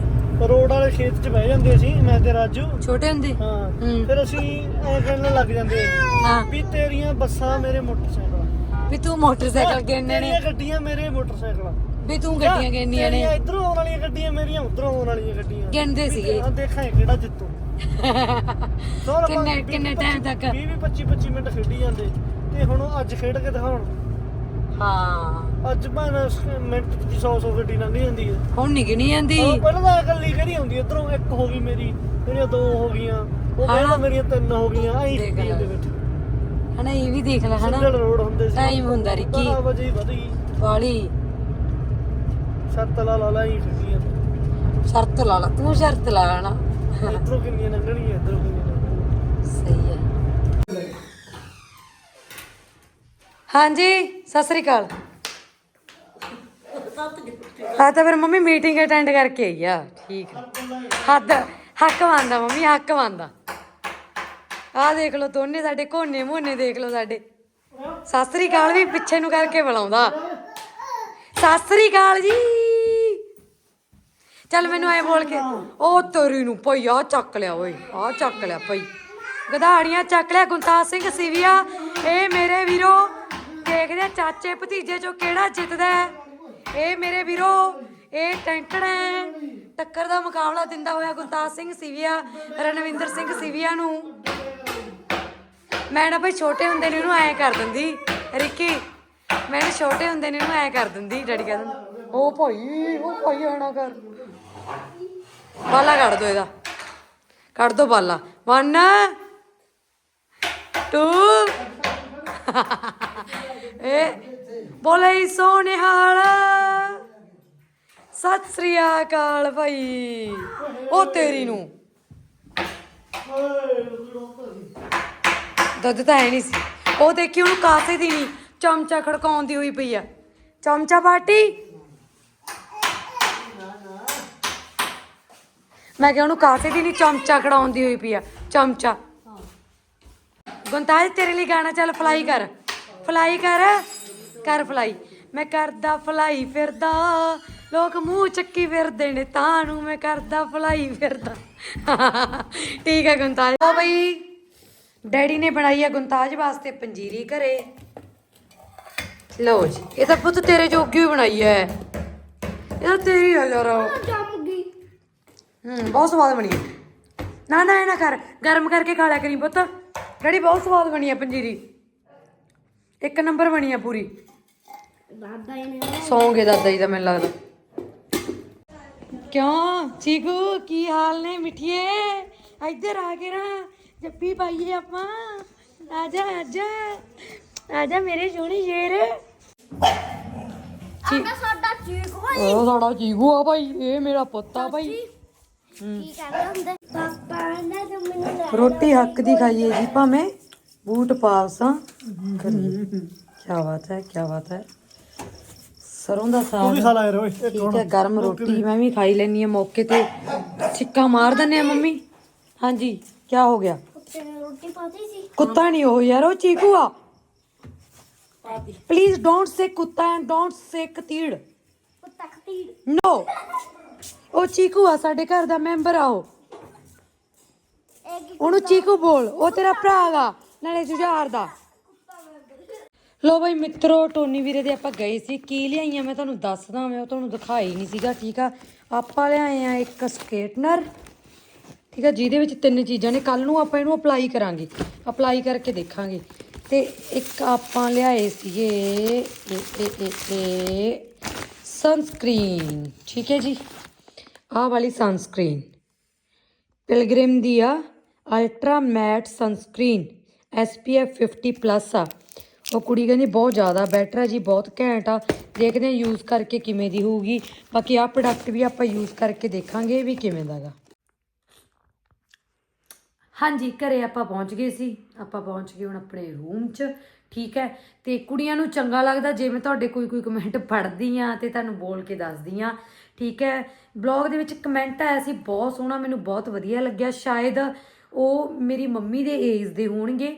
ਰੋਡ ਵਾਲੇ ਖੇਤ 'ਚ ਬਹਿ ਜਾਂਦੇ ਸੀ ਮੈਂ ਤੇ ਰਾਜੂ। ਛੋਟੇ ਹੁੰਦੇ? ਹਾਂ ਹੂੰ। ਫਿਰ ਅਸੀਂ ਐ ਕਹਿਣ ਲੱਗ ਜਾਂਦੇ ਹਾਂ। ਵੀ ਤੇਰੀਆਂ ਬੱਸਾਂ ਮੇਰੇ ਮੋਟਰਸਾਈਕਲ। ਵੀ ਤੂੰ ਮੋਟਰਸਾਈਕਲ ਗਿਣਨੇ ਨੇ। ਤੇਰੀਆਂ ਗੱਡੀਆਂ ਮੇਰੇ ਮੋਟਰਸਾਈਕਲ। ਵੀ ਤੂੰ ਗੱਡੀਆਂ ਗਿਣਨੀਆਂ ਨੇ। ਤੇਰੀਆਂ ਇਧਰੋਂ ਆਉਣ ਵਾਲੀਆਂ ਗੱਡੀਆਂ ਮੇਰੀਆਂ ਉਧਰੋਂ ਆਉਣ ਵਾਲੀਆਂ ਗੱਡੀਆਂ। ਗਿਣਦੇ ਸੀਗੇ। ਹਾਂ ਦੇਖਾਂ ਕਿਹੜਾ ਜਿੱਤੂ। ਕਿੰਨੇ- ਵੀਹ- ਕਿੰਨੇ time ਤੱਕ? 20 25 25 ਮਿੰਟ ਖੇਡੀ ਜਾਂਦੇ। ਤੇ ਹੁਣ ਉਹ ਅੱਜ ਖੇਡ ਕੇ ਦਿਖਾਉਣ। ਹਾਂ। ਅੱਜ ਭਾਵੇਂ ਮਿੰਟ ਦੀ 100 100 ਗੱਡੀ ਲੰਘ ਜਾਂਦੀ ਹੈ। ਹੁਣ ਨਹੀਂ ਗਿਣੀ ਜਾਂਦੀ। ਉਹ ਪਹਿਲਾਂ ਤਾਂ ਇਕੱਲੀ ਕਿਹੜੀ ਹੁੰਦੀ ਇਧਰੋਂ ਇੱਕ ਹੋ ਗਈ ਮੇਰੀ ਮੇਰੀਆਂ ਦੋ ਹੋ ਗਈਆਂ। ਉਹ। ਕਹਿੰਦਾ ਮੇਰੀਆਂ ਤਿੰਨ ਹੋ ਗਈਆਂ ਐਂ। ਦੇ ਵਿੱਚ। ਹਨਾ ਇਹ ਵੀ ਦੇਖ ਲੈ ਹਨਾ? ਸਿੰਗਲ ਰੋਡ ਹੁੰਦੇ ਸੀ। Time ਹੁੰਦਾ ਰਿੱਕੀ। ਬਾਰਾਂ ਵਜੇ ਹੀ ਵਧ। ਵਾਲੀ। ਸੱਤ ਲਾ ਲਾ ਲਾ ਹੀ ਸ਼ਰਤ ਲਾ ਲਾ ਤੂੰ ਸ਼ਰਤ ਲਾ ਨਾ ਇਧਰੋਂ ਕਿੰਨੀਆਂ ਲੰਘਣੀਆਂ ਇਧਰੋਂ ਕਿੰਨੀਆਂ ਸਹੀ ਹੈ। ਹਾਂਜੀ ਸਤਿ ਸ੍ਰੀ ਅਕਾਲ। ਆ ਤਾਂ ਫਿਰ ਮੰਮੀ ਮੀਟਿੰਗ ਅਟੈਂਡ ਕਰਕੇ ਆਈ ਆ। ਠੀਕ ਆ। ਹੱਦ, ਹੱਕ ਮੰਨਦਾ ਮੰਮੀ, ਹੱਕ ਮੰਨਦਾ ਆ ਦੇਖ ਲਓ ਦੋਨੇ ਸਾਡੇ ਕੋਨੇ ਮੋਨੇ ਦੇਖ ਲਓ ਸਾਡੇ। ਸਤਿ ਸ੍ਰੀ ਵੀ ਪਿੱਛੇ ਨੂੰ ਕਰਕੇ ਬੁਲਾਉਂਦਾ। ਸਤਿ ਸ੍ਰੀ ਜੀ। ਚੱਲ ਮੈਨੂੰ ਐ ਬੋਲ ਕੇ, ਉਹ ਤੇਰੀ ਨੂੰ ਭਈ ਆ ਚੱਕ ਲਿਆ ਓਏ ਆ ਚੱਕ ਲਿਆ ਭਈ। ਗਧਾੜੀਆਂ ਚੱਕ ਲਿਆ ਗੁੰਤਾ ਸਿੰਘ ਸਿਵਿਆ। ਇਹ ਮੇਰੇ ਵੀਰੋ, ਦੇਖਦੇ ਆ ਚਾਚੇ ਭਤੀਜੇ ਚੋਂ ਕਿਹੜਾ ਜਿੱਤਦਾ ਹੈ। ਇਹ ਮੇਰੇ ਵੀਰੋ ਇਹ ਟੈਂਟੜ ਹੈ। ਟੱਕਰ ਦਾ ਮੁਕਾਬਲਾ ਦਿੰਦਾ ਹੋਇਆ ਗੁੰਤਾ ਸਿੰਘ ਸਿਵਿਆ, ਰਣਵਿੰਦਰ ਸਿੰਘ ਸਿਵਿਆ ਨੂੰ। ਮੈਂ ਨਾ ਭਾਈ ਛੋਟੇ ਹੁੰਦੇ ਨੇ ਇਹਨੂੰ ਐ ਕਰ ਦਿੰਦੀ, ਰਿੱਕੀ, ਮੈਂ ਨਾ ਛੋਟੇ ਹੁੰਦੇ ਨੇ ਇਹਨੂੰ ਐ ਕਰ ਦਿੰਦੀ, ਡੈਡੀ ਕਹਿੰਦਾ ਉਹ ਭਾਈ ਉਹ ਭਾਈ ਆਣਾ ਕਰ। ਬਾਲਾ ਕੱਢ ਦੋ ਇਹਦਾ। ਕੱਢ ਦੋ ਬਾਲਾ। 1 2 ਇਹ ਬੋਲੇ ਸੋਨਿਹਾਲ ਸਤਿ ਸ੍ਰੀ ਅਕਾਲ ਭਾਈ। ਉਹ ਤੇਰੀ ਨੂੰ। ਦੁੱਧ ਤਾਂ ਹੈ ਨਹੀਂ ਸੀ। ਉਹ ਦੇਖੀ ਉਹਨੂੰ ਕਾਸੇ ਦੀ ਨਹੀਂ, ਚਮਚਾ ਖੜਕਾਉਂਦੀ ਹੋਈ ਪਈ ਆ। ਚਮਚਾ ਪਾਰਟੀ ਮੈਂ ਕਿਹਾ ਉਹਨੂੰ ਕਾਸੇ ਦੀ ਨਹੀਂ, ਚਮਚਾ ਖੜਾਉਂਦੀ ਹੋਈ ਪਈ ਆ। ਚਮਚਾ। ਗੁੰਤਾਜ, ਤੇਰੇ ਲਈ ਗਾਣਾ ਚੱਲ, ਫਲਾਈ ਕਰ। ਫਲਾਈ ਕਰ। ਕਰ ਫਲਾਈ। ਮੈਂ ਕਰਦਾ ਫਲਾਈ ਫਿਰਦਾ। ਲੋਕ ਮੂੰਹ ਚੱਕੀ ਫਿਰਦੇ ਨੇ ਤਾਂ ਨੂੰ ਮੈਂ ਕਰਦਾ ਫਲਾਈ ਫਿਰਦਾ। ਠੀਕ ਹੈ ਗੁੰਤਾਜ। ਉਹ ਬਈ ਡੈਡੀ ਨੇ ਬਣਾਈ ਆ ਗੁੰਤਾਜ ਵਾਸਤੇ ਪੰਜੀਰੀ ਘਰੇ। ਲਓ ਜੀ ਇਹ ਤਾਂ ਪੁੱਤ ਤੇਰੇ ਜੋਗੀ ਹੀ ਬਣਾਈ ਹੈ ਇਹ ਤਾਂ ਤੇਰੀ ਆ ਯਾਰ। ਜੰਮ ਗਈ। ਹੂੰ ਬਹੁਤ ਸਵਾਦ ਬਣੀ ਹੈ ਨਾ ਨਾ ਇਹ ਨਾ ਕਰ ਗਰਮ ਕਰਕੇ ਖਾ ਲਿਆ ਕਰੀ ਪੁੱਤ। ਡੈਡੀ ਬਹੁਤ ਸਵਾਦ ਬਣੀ ਹੈ ਪੰਜੀਰੀ। ਇੱਕ ਨੰਬਰ ਬਣੀ ਹੈ ਪੂਰੀ। ਦਾਦਾ ਇਹਨੇ ਸੌਂਗੇ ਦਾਦਾ ਜੀ ਦਾ ਮੈਨੂੰ ਲੱਗਦਾ। ਕਿਉਂ? ਚੀਕੂ ਕੀ ਹਾਲ ਨੇ ਮਿੱਠੀਏ? ਇੱਧਰ ਆ ਕੇ ਨਾ ਜੱਫੀ ਪਾਈਏ ਆਪਾਂ। ਆਜਾ ਆਜਾ। ਆਜਾ ਮੇਰੇ ਸੋਹਣੇ ਸ਼ੇਰ। ਆਗਾ ਸਾਡਾ ਚੀਕ ਓਏ ਉਹ ਸਾਡਾ ਚੀਕੂ ਆ ਭਾਈ ਇਹ ਮੇਰਾ ਪੁੱਤ ਆ ਭਾਈ। ਕੀ ਕਰਦਾ ਹੁੰਦਾ? ਪਾਪਾ ਨੇ ਤਾਂ ਮੈਨੂੰ ਲੈ ਰੋਟੀ ਹੱਕ ਦੀ ਖਾਈਏ ਜੀ ਭਾਵੇਂ। ਬੂਟ ਪਾਲਸਾਂ। ਕੀ ਬਾਤ ਹੈ ਕੀ ਬਾਤ ਹੈ। ਸਰੋਂ ਦਾ ਤੂੰ ਵੀ ਖਾ ਲਾ ਯਾਰ ਓਏ ਇੱਕ ਠੀਕ ਹੁਣ ਹੈ ਗਰਮ ਰੋਟੀ ਮੈਂ ਵੀ ਖਾਈ ਲੈਣੀ ਆ ਮੌਕੇ ਤੇ ਸਿੱਕਾ ਮਾਰ ਦਿੰਨੇ ਆ ਮੰਮੀ। ਹਾਂਜੀ ਕੀ ਹੋ ਗਿਆ? ਕੁੱਤੇ ਨੇ ਰੋਟੀ ਪਾਤੀ ਸੀ। ਕੁੱਤਾ ਨਹੀਂ ਉਹ ਯਾਰ ਉਹ ਚੀਕੂ ਆ। ਪਲੀਜ਼ ਡੋਂਟ ਸੇ ਕੁੱਤਾ ਐਂਡ ਡੋਂਟ ਸੇ ਕਤੀੜ। ਕੁੱਤਾ ਖਤੀੜ ਨੋ ਉਹ ਚੀਕੂ ਆ ਸਾਡੇ ਘਰ ਦਾ ਮੈਂਬਰ ਆ ਉਹ। ਉਹਨੂੰ ਚੀਕੂ ਬੋਲ ਉਹ ਤੇਰਾ ਭਰਾ ਗਾ ਨਾਲੇ ਜੁਝਾਰ ਦਾ। ਲੋ ਬਈ ਮਿੱਤਰੋ, ਟੋਨੀ ਵੀਰੇ ਦੇ ਆਪਾਂ ਗਏ ਸੀ। ਕੀ ਲਿਆਈਆਂ ਮੈਂ ਤੁਹਾਨੂੰ ਦੱਸਦਾ, ਮੈਂ ਉਹ ਤੁਹਾਨੂੰ ਦਿਖਾਈ ਨਹੀਂ ਸੀਗਾ, ਠੀਕ ਆ? ਆਪਾਂ ਲਿਆਏ ਆ ਇੱਕ ਸਕੇਟਨਰ, ਠੀਕ ਆ? ਜਿਹਦੇ ਵਿੱਚ ਤਿੰਨ ਚੀਜ਼ਾਂ ਨੇ। ਕੱਲ ਨੂੰ ਆਪਾਂ ਇਹਨੂੰ ਅਪਲਾਈ ਕਰਾਂਗੇ। ਅਪਲਾਈ ਕਰਕੇ ਦੇਖਾਂਗੇ। ਤੇ ਇੱਕ ਆਪਾਂ ਲਿਆਏ ਸੀਗੇ, ਇਹ ਇਹ ਸਨਸਕ੍ਰੀਨ ਠੀਕ ਹੈ ਜੀ? ਆਹ ਵਾਲੀ ਸਨਸਕ੍ਰੀਨ ਪਿਲਗ੍ਰਿਮ ਦੀ ਆ ultra matte sunscreen SPF 50 plus ਆ। ਉਹ ਕੁੜੀ ਕਹਿੰਦੀ, ਬਹੁਤ ਜ਼ਿਆਦਾ ਬੈਟਰ ਆ ਜੀ, ਬਹੁਤ ਘੈਂਟ ਆ। ਦੇਖਦੇ ਹਾਂ ਯੂਜ਼ ਕਰਕੇ ਕਿਵੇਂ ਦੀ ਹੋਊਗੀ। ਬਾਕੀ ਆਹ ਪ੍ਰੋਡਕਟ ਵੀ ਆਪਾਂ ਯੂਜ਼ ਕਰਕੇ ਦੇਖਾਂਗੇ ਵੀ ਕਿਵੇਂ ਦਾਗਾ ਹਾਂਜੀ, ਘਰੇ ਆਪਾਂ ਪਹੁੰਚ ਗਏ ਸੀ। ਆਪਾਂ ਪਹੁੰਚ ਗਏ ਹੁਣ ਆਪਣੇ ਰੂਮ 'ਚ, ਠੀਕ ਹੈ। ਤੇ ਕੁੜੀਆਂ ਨੂੰ ਚੰਗਾ ਲੱਗਦਾ ਜੇ ਮੈਂ ਤੁਹਾਡੇ ਕੋਈ ਕੋਈ ਕਮੈਂਟ ਪੜ੍ਹਦੀ ਆ ਤੇ ਤੁਹਾਨੂੰ ਬੋਲ ਕੇ ਦੱਸਦੀ ਆ ਠੀਕ ਹੈ। ਬਲੌਗ ਦੇ ਵਿੱਚ ਕਮੈਂਟ ਆਇਆ ਸੀ, ਬਹੁਤ ਸੋਹਣਾ, ਮੈਨੂੰ ਬਹੁਤ ਵਧੀਆ ਲੱਗਿਆ। ਸ਼ਾਇਦ ਉਹ ਮੇਰੀ ਮੰਮੀ ਦੇ ਏਜ ਦੇ ਹੋਣਗੇ।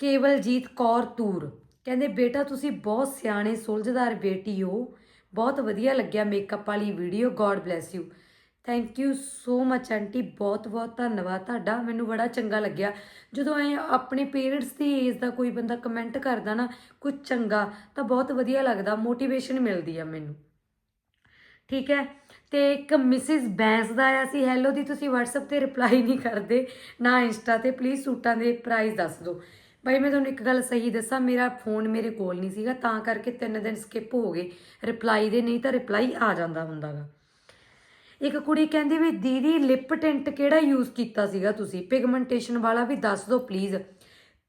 ਕੇਵਲਜੀਤ ਕੌਰ ਤੂਰ। ਕਹਿੰਦੇ, ਬੇਟਾ, ਤੁਸੀਂ ਬਹੁਤ ਸਿਆਣੇ, ਸੁਲਝਦਾਰ ਬੇਟੀ ਹੋ। ਬਹੁਤ ਵਧੀਆ ਲੱਗਿਆ ਮੇਕਅਪ ਵਾਲੀ video god bless you thank you so much aunty. ਬਹੁਤ ਬਹੁਤ ਧੰਨਵਾਦ ਤੁਹਾਡਾ। ਮੈਨੂੰ ਬੜਾ ਚੰਗਾ ਲੱਗਿਆ। ਜਦੋਂ ਐ ਆਪਣੇ ਪੇਰੈਂਟਸ ਦੀ ਏਜ ਦਾ ਕੋਈ ਬੰਦਾ ਕਮੈਂਟ ਕਰਦਾ ਨਾ ਕੁਝ ਚੰਗਾ, ਤਾਂ ਬਹੁਤ ਵਧੀਆ ਲੱਗਦਾ। ਮੋਟੀਵੇਸ਼ਨ ਮਿਲਦੀ ਆ ਮੈਨੂੰ। ਠੀਕ ਹੈ? ਤੇ ਇੱਕ ਮਿਸਿਸ ਬੈਂਸ ਦਾ ਆਇਆ ਸੀ। ਹੈਲੋ ਦੀ ਤੁਸੀਂ WhatsApp ਤੇ ਰਿਪਲਾਈ ਨਹੀਂ ਕਰਦੇ। ਨਾ ਇੰਸਟਾ ਤੇ। ਪਲੀਜ਼ ਸੂਟਾਂ ਦੇ ਪ੍ਰਾਈਸ ਦੱਸ ਦਿਓ। ਬਾਈ, ਮੈਂ ਤੁਹਾਨੂੰ ਇੱਕ ਗੱਲ ਸਹੀ ਦੱਸਾਂ, ਮੇਰਾ ਫੋਨ ਮੇਰੇ ਕੋਲ ਨਹੀਂ ਸੀਗਾ, ਤਾਂ ਕਰਕੇ ਤਿੰਨ ਦਿਨ ਸਕਿਪ ਹੋ ਗਏ। ਰਿਪਲਾਈ ਦੇ ਨਹੀਂ ਤਾਂ ਰਿਪਲਾਈ ਆ ਜਾਂਦਾ ਹੁੰਦਾਗਾ। ਇੱਕ ਕੁੜੀ ਕਹਿੰਦੀ ਵੀ, ਦੀਦੀ ਲਿਪ ਟਿੰਟ ਕਿਹੜਾ ਯੂਜ਼ ਕੀਤਾ ਸੀਗਾ ਤੁਸੀਂ? ਪਿਗਮੈਂਟੇਸ਼ਨ ਵਾਲਾ ਵੀ ਦੱਸ ਦਿਓ ਪਲੀਜ਼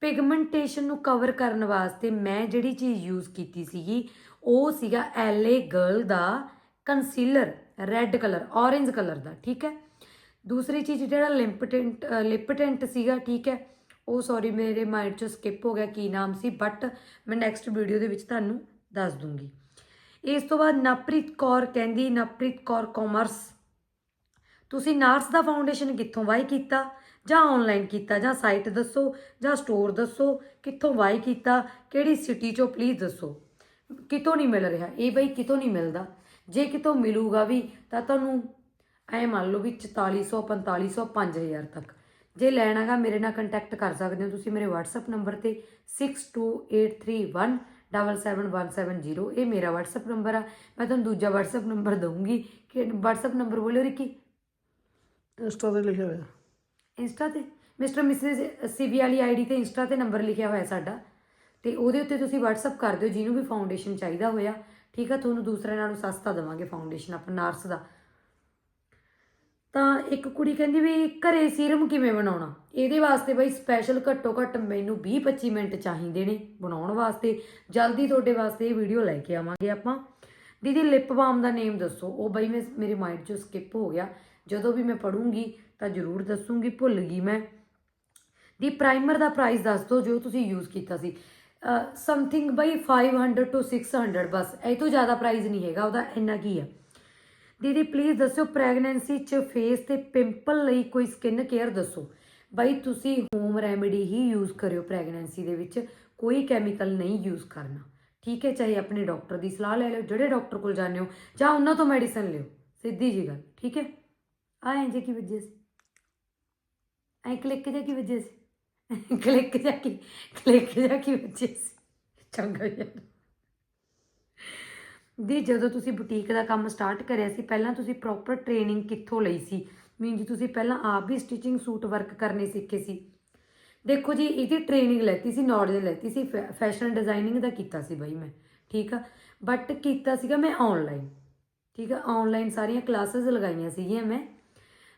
ਪਿਗਮੈਂਟੇਸ਼ਨ ਨੂੰ ਕਵਰ ਕਰਨ ਵਾਸਤੇ ਮੈਂ ਜਿਹੜੀ ਚੀਜ਼ ਯੂਜ਼ ਕੀਤੀ ਸੀਗੀ, ਉਹ ਸੀਗਾ ਐਲਏ ਗਰਲ ਦਾ concealer red colour orange colour ਦਾ, ਠੀਕ ਹੈ? ਦੂਸਰੀ ਚੀਜ਼ ਜਿਹੜਾ ਲਿਪ ਟਿੰਟ ਲਿਪ ਟਿੰਟ ਸੀਗਾ, ਠੀਕ ਹੈ? ਉਹ ਸੌਰੀ ਮੇਰੇ ਮਾਈਂਡ ਚੋਂ ਸਕਿਪ ਹੋ ਗਿਆ ਕੀ ਨਾਮ ਸੀ ਬਟ ਮੈਂ ਨੈਕਸਟ ਵੀਡੀਓ ਦੇ ਵਿੱਚ ਤੁਹਾਨੂੰ ਦੱਸ ਦੂੰਗੀ। ਇਸ ਤੋਂ ਬਾਅਦ ਨਵਪ੍ਰੀਤ ਕੌਰ ਕਹਿੰਦੀ, ਨਵਪ੍ਰੀਤ ਕੌਰ ਕਾਮਰਸ ਤੁਸੀਂ ਨਾਰਸ ਦਾ ਫਾਊਂਡੇਸ਼ਨ ਕਿੱਥੋਂ ਬਾਈ ਕੀਤਾ? ਜਾਂ ਆਨਲਾਈਨ ਕੀਤਾ? ਜਾਂ ਸਾਈਟ ਦੱਸੋ? ਜਾਂ ਸਟੋਰ ਦੱਸੋ? ਕਿੱਥੋਂ ਬਾਈ ਕੀਤਾ? ਕਿਹੜੀ ਸਿਟੀ ਚੋਂ ਪਲੀਜ਼ ਦੱਸੋ? ਕਿਤੋਂ ਨਹੀਂ ਮਿਲ ਰਿਹਾ? ਇਹ ਬਈ ਕਿਤੋਂ ਨਹੀਂ ਮਿਲਦਾ? ਜੇ ਕਿਤੋਂ ਮਿਲੂਗਾ ਵੀ, ਤਾਂ ਤੁਹਾਨੂੰ ਐ ਮੰਨ ਲਓ ਵੀ 4400 4500 5000 ਤੱਕ। ਜੇ ਲੈਣਾਗਾ ਮੇਰੇ ਨਾਲ ਕੰਟੈਕਟ ਕਰ ਸਕਦੇ ਹੋ ਤੁਸੀਂ ਮੇਰੇ WhatsApp ਨੰਬਰ ਤੇ 6283177170 ਇਹ ਮੇਰਾ WhatsApp ਨੰਬਰ ਆ। ਮੈਂ ਤੁਹਾਨੂੰ ਦੂਜਾ WhatsApp ਨੰਬਰ ਦਊਂਗੀ। ਕਿ WhatsApp ਨੰਬਰ ਬੋਲਿਓ ਰਿੱਕੀ। ਇੰਸਟਾ ਤੇ ਲਿਖਿਆ ਹੋਇਆ। ਇੰਸਟਾ ਤੇ? ਮਿਸਟਰ ਮਿਸਿਸ ਸੀਬੀ ਵਾਲੀ ਆਈਡੀ ਤੇ ਇੰਸਟਾ ਤੇ ਨੰਬਰ ਲਿਖਿਆ ਹੋਇਆ ਸਾਡਾ। ਤੇ ਉਹਦੇ ਉੱਤੇ ਤੁਸੀਂ WhatsApp ਕਰ ਦਿਓ ਜਿਹਨੂੰ ਵੀ ਫਾਊਂਡੇਸ਼ਨ ਚਾਹੀਦਾ ਹੋਇਆ। ਠੀਕ ਆ ਤੁਹਾਨੂੰ ਦੂਸਰੇ ਨਾਲੋਂ ਸਸਤਾ ਦੇਵਾਂਗੇ ਫਾਊਂਡੇਸ਼ਨ ਆਪਾਂ ਨਾਰਸ ਦਾ। ਤਾਂ ਇੱਕ ਕੁੜੀ ਕਹਿੰਦੀ ਵੀ ਘਰੇ ਸੀਰਮ ਕਿਵੇਂ ਬਣਾਉਣਾ? ਇਹਦੇ ਵਾਸਤੇ ਬਈ ਸਪੈਸ਼ਲ ਘੱਟੋ ਘੱਟ ਮੈਨੂੰ 20-25 ਮਿੰਟ ਚਾਹੀਦੇ ਨੇ ਬਣਾਉਣ ਵਾਸਤੇ। ਜਲਦੀ ਤੁਹਾਡੇ ਵਾਸਤੇ ਇਹ ਵੀਡੀਓ ਲੈ ਕੇ ਆਵਾਂਗੇ ਆਪਾਂ। ਦੀਦੀ ਲਿਪ ਬਾਮ ਦਾ ਨੇਮ ਦੱਸੋ। ਉਹ ਬਈ ਮੈਂ ਮੇਰੇ ਮਾਈਂਡ 'ਚੋਂ ਸਕਿਪ ਹੋ ਗਿਆ। ਜਦੋਂ ਵੀ ਮੈਂ ਪੜੂੰਗੀ ਤਾਂ ਜ਼ਰੂਰ ਦੱਸੂੰਗੀ, ਭੁੱਲ ਗਈ ਮੈਂ। ਦੀ ਪ੍ਰਾਈਮਰ ਦਾ ਪ੍ਰਾਈਸ ਦੱਸ ਦਿਓ ਜੋ ਤੁਸੀਂ ਯੂਜ਼ ਕੀਤਾ ਸੀ। ਸਮਥਿੰਗ ਬਈ 500 ਟੂ 600 ਬਸ। ਇਹ ਤੋਂ ਜ਼ਿਆਦਾ ਪ੍ਰਾਈਸ ਨਹੀਂ ਹੈਗਾ, ਉਹਦਾ ਇੰਨਾ ਕੀ ਹੈ ਦੀਦੀ ਪਲੀਜ਼ ਦੱਸਿਓ ਪ੍ਰੈਗਨੈਂਸੀ 'ਚ ਫੇਸ ਤੇ ਪਿੰਪਲ ਲਈ ਕੋਈ ਸਕਿਨ ਕੇਅਰ ਦੱਸੋ। ਬਾਈ ਤੁਸੀਂ ਹੋਮ ਰੈਮੇਡੀ ਹੀ ਯੂਜ਼ ਕਰਿਓ ਪ੍ਰੈਗਨੈਂਸੀ ਦੇ ਵਿੱਚ, ਕੋਈ ਕੈਮੀਕਲ ਨਹੀਂ ਯੂਜ਼ ਕਰਨਾ। ਠੀਕ ਹੈ, ਚਾਹੇ ਆਪਣੇ ਡਾਕਟਰ ਦੀ ਸਲਾਹ ਲੈ ਲਿਓ, ਜਿਹੜੇ ਡਾਕਟਰ ਕੋਲ ਜਾਂਦੇ ਹੋ, ਜਾਂ ਉਹਨਾਂ ਤੋਂ ਮੈਡੀਸਨ ਲਿਓ। ਸਿੱਧੀ ਜੀ ਗੱਲ, ਠੀਕ ਹੈ? ਆ ਐਂ ਜੇ ਕੀ ਵਜੇ ਸੀ? ਐਂ ਕਲਿੱਕ ਜਾ ਕੀ ਵਜੇ ਸੀ? ਕਲਿੱਕ ਜਾ ਕੀ ਕਲਿੱਕ ਜਾ ਕੀ ਵਜੇ ਸੀ? ਚੰਗਾ ਯਾਰ ਦੀ ਜਦੋਂ ਤੁਸੀਂ ਬੁਟੀਕ ਦਾ ਕੰਮ ਸਟਾਰਟ ਕਰਿਆ ਸੀ, ਪਹਿਲਾਂ ਤੁਸੀਂ ਪ੍ਰੋਪਰ ਟ੍ਰੇਨਿੰਗ ਕਿੱਥੋਂ ਲਈ ਸੀ? ਮੀਨ ਜੀ ਤੁਸੀਂ ਪਹਿਲਾਂ ਆਪ ਵੀ ਸਟਿਚਿੰਗ ਸੂਟ ਵਰਕ ਕਰਨੇ ਸਿੱਖੇ ਸੀ। ਦੇਖੋ ਜੀ, ਇਹਦੀ ਟ੍ਰੇਨਿੰਗ ਲੈਤੀ ਸੀ ਨੌਲੇਜ ਲੈਤੀ ਸੀ ਫੈਸ਼ਨ ਡਿਜ਼ਾਈਨਿੰਗ ਦਾ ਕੀਤਾ ਸੀ ਬਾਈ ਮੈਂ, ਠੀਕ ਆ? ਬਟ ਕੀਤਾ ਸੀਗਾ ਮੈਂ ਆਨਲਾਈਨ ਠੀਕ ਆ? ਆਨਲਾਈਨ ਸਾਰੀਆਂ ਕਲਾਸਿਸ ਲਗਾਈਆਂ ਸੀਗੀਆਂ ਮੈਂ।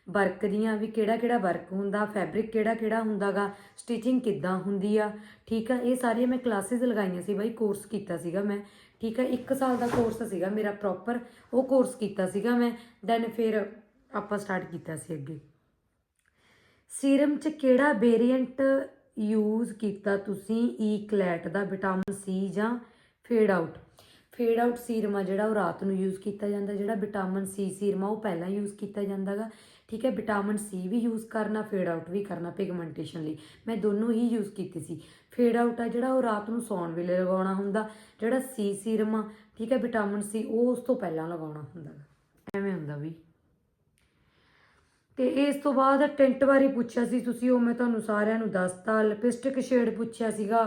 ਵਰਕ ਦੀਆਂ ਵੀ ਕਿਹੜਾ ਕਿਹੜਾ ਵਰਕ ਹੁੰਦਾ ਫੈਬਰਿਕ ਕਿਹੜਾ ਕਿਹੜਾ ਹੁੰਦਾਗਾ ਸਟਿਚਿੰਗ ਕਿੱਦਾਂ ਹੁੰਦੀ ਆ, ਠੀਕ ਆ? ਇਹ ਸਾਰੀਆਂ ਮੈਂ ਕਲਾਸਿਸ ਲਗਾਈਆਂ ਸੀ ਬਾਈ ਕੋਰਸ ਕੀਤਾ ਸੀਗਾ ਮੈਂ। ਠੀਕ ਹੈ 1 ਸਾਲ ਦਾ ਕੋਰਸ ਸੀਗਾ ਮੇਰਾ ਪ੍ਰੋਪਰ ਉਹ ਕੋਰਸ ਕੀਤਾ ਸੀਗਾ ਮੈਂ ਦੈਨ ਫਿਰ ਆਪਾਂ ਸਟਾਰਟ ਕੀਤਾ ਸੀ ਅੱਗੇ। ਸੀਰਮ ਚ ਕਿਹੜਾ ਵੇਰੀਐਂਟ ਯੂਜ਼ ਕੀਤਾ ਤੁਸੀਂ? ਈ ਕਲੈਟ ਦਾ ਵਿਟਾਮਿਨ ਸੀ ਜਾਂ fade out fade out serum ਆ ਜਿਹੜਾ ਉਹ ਰਾਤ ਨੂੰ ਯੂਜ਼ ਕੀਤਾ ਜਾਂਦਾ, ਜਿਹੜਾ ਵਿਟਾਮਿਨ ਸੀ ਸੀਰਮ ਆ, ਉਹ ਪਹਿਲਾਂ ਯੂਜ਼ ਕੀਤਾ ਜਾਂਦਾਗਾ। ਠੀਕ ਹੈ ਵਿਟਾਮਿਨ ਸੀ ਵੀ ਯੂਜ਼ ਕਰਨਾ ਫੇਡ ਆਊਟ ਵੀ ਕਰਨਾ ਪਿਗਮੈਂਟੇਸ਼ਨ ਲਈ। ਮੈਂ ਦੋਨੋਂ ਹੀ ਯੂਜ਼ ਕੀਤੀ ਸੀ। ਫੇਡ ਆਊਟ ਆ ਜਿਹੜਾ ਉਹ ਰਾਤ ਨੂੰ ਸੌਣ ਵੇਲੇ ਲਗਾਉਣਾ ਹੁੰਦਾ, ਜਿਹੜਾ ਸੀ ਸੀਰਮ ਆ, ਠੀਕ ਹੈ ਵਿਟਾਮਿਨ ਸੀ ਉਹ ਉਸ ਤੋਂ ਪਹਿਲਾਂ ਲਗਾਉਣਾ ਹੁੰਦਾ ਐਵੇਂ ਹੁੰਦਾ ਵੀ। ਤੇ ਇਸ ਤੋਂ ਬਾਅਦ ਟਿੰਟ ਬਾਰੇ ਪੁੱਛਿਆ ਸੀ ਤੁਸੀਂ, ਉਹ ਮੈਂ ਤੁਹਾਨੂੰ ਸਾਰਿਆਂ ਨੂੰ ਦੱਸਤਾ। ਲਿਪਸਟਿਕ ਸ਼ੇਡ ਪੁੱਛਿਆ ਸੀਗਾ।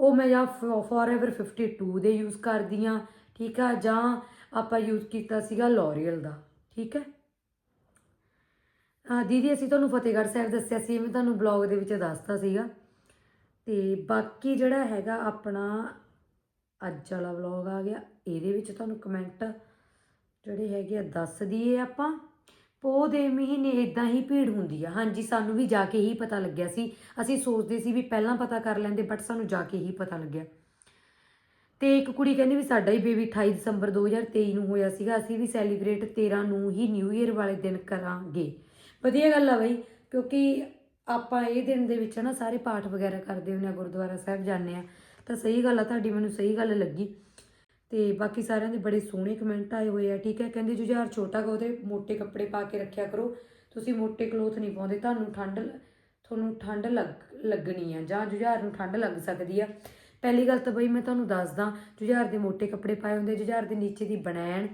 ਉਹ ਮੈਂ ਜਾਂ ਫੋਰਐਵਰ 52 ਦੇ ਯੂਜ਼ ਕਰਦੀ ਆ ਠੀਕ ਆ, ਜਾਂ ਆਪਾਂ ਯੂਜ਼ ਕੀਤਾ ਸੀਗਾ ਲੋਰੀਅਲ ਦਾ, ਠੀਕ ਹੈ। ਦੀਦੀ, ਅਸੀਂ ਤੁਹਾਨੂੰ ਫਤਿਹਗੜ੍ਹ ਸਾਹਿਬ ਦੱਸਿਆ ਸੀ ਮੈਂ ਤੁਹਾਨੂੰ ਬਲੌਗ ਦੇ ਵਿੱਚ ਦੱਸਤਾ ਸੀਗਾ। ਤੇ ਬਾਕੀ ਜਿਹੜਾ ਹੈਗਾ ਆਪਣਾ ਅੱਜ ਵਾਲਾ ਵਲੌਗ ਆ ਗਿਆ, ਇਹਦੇ ਵਿੱਚ ਤੁਹਾਨੂੰ ਕਮੈਂਟ ਜਿਹੜੇ ਹੈਗੇ ਆ ਦੱਸ ਦਈਏ ਆਪਾਂ। ਪੋ ਦੇ ਮਹੀਨੇ ਇਦਾਂ ਹੀ ਭੀੜ ਹੁੰਦੀ ਆ। ਹਾਂਜੀ, ਸਾਨੂੰ ਵੀ ਜਾ ਕੇ ਹੀ ਪਤਾ ਲੱਗਿਆ ਸੀ। ਅਸੀਂ ਸੋਚਦੇ ਸੀ ਵੀ ਪਹਿਲਾਂ ਪਤਾ ਕਰ ਲੈਂਦੇ ਬਟ ਸਾਨੂੰ ਜਾ ਕੇ ਹੀ ਪਤਾ ਲੱਗਿਆ। ਤੇ ਇੱਕ ਕੁੜੀ ਕਹਿੰਦੀ ਵੀ ਸਾਡਾ ਹੀ ਬੇਬੀ 28 ਦਸੰਬਰ 2023 ਨੂੰ ਹੋਇਆ ਸੀਗਾ, ਅਸੀਂ ਵੀ ਸੈਲੀਬ੍ਰੇਟ 13 ਨੂੰ ਹੀ ਨਿਊ ਇਅਰ ਵਾਲੇ ਦਿਨ ਕਰਾਂਗੇ। ਵਧੀਆ ਗੱਲ ਆ ਬਈ, ਕਿਉਂਕਿ ਆਪਾਂ ਇਹ ਦਿਨ ਦੇ ਵਿੱਚ ਨਾ ਸਾਰੇ ਪਾਠ ਵਗੈਰਾ ਕਰਦੇ ਹੁੰਦੇ ਆ, ਗੁਰਦੁਆਰਾ ਸਾਹਿਬ ਜਾਂਦੇ ਆ। ਤਾਂ ਸਹੀ ਗੱਲ ਆ, ਤੁਹਾਡੀ ਮੈਨੂੰ ਸਹੀ ਗੱਲ ਲੱਗੀ। ਤੇ ਬਾਕੀ ਸਾਰਿਆਂ ਦੇ ਬੜੇ ਸੋਹਣੇ ਕਮੈਂਟ ਆਏ ਹੋਏ ਆ, ਠੀਕ ਹੈ? ਕਹਿੰਦੇ ਜੁਝਾਰ ਛੋਟਾ ਕਹੋ ਉਹਦੇ ਮੋٹے ਕੱਪੜੇ ਪਾ ਕੇ ਰੱਖਿਆ ਕਰੋ। ਤੁਸੀਂ ਮੋٹے ਕਲੋਥ ਨਹੀਂ ਪਾਉਂਦੇ, ਤੁਹਾਨੂੰ ਠੰਡ ਤੁਹਾਨੂੰ ਠੰਡ ਲੱਗ, ਲੱਗਣੀ ਆ, ਜਾਂ ਜੁਝਾਰ ਨੂੰ ਠੰਡ ਲੱਗ ਸਕਦੀ ਆ। ਪਹਿਲੀ ਗੱਲ ਤਾਂ ਬਈ ਮੈਂ ਤੁਹਾਨੂੰ ਦੱਸਦਾ, ਜੁਝਾਰ ਦੇ ਮੋٹے ਕੱਪੜੇ ਪਾਏ ਹੁੰਦੇ, ਜੁਝਾਰ ਦੇ ਨੀਚੇ ਦੀ ਬਨੈਣ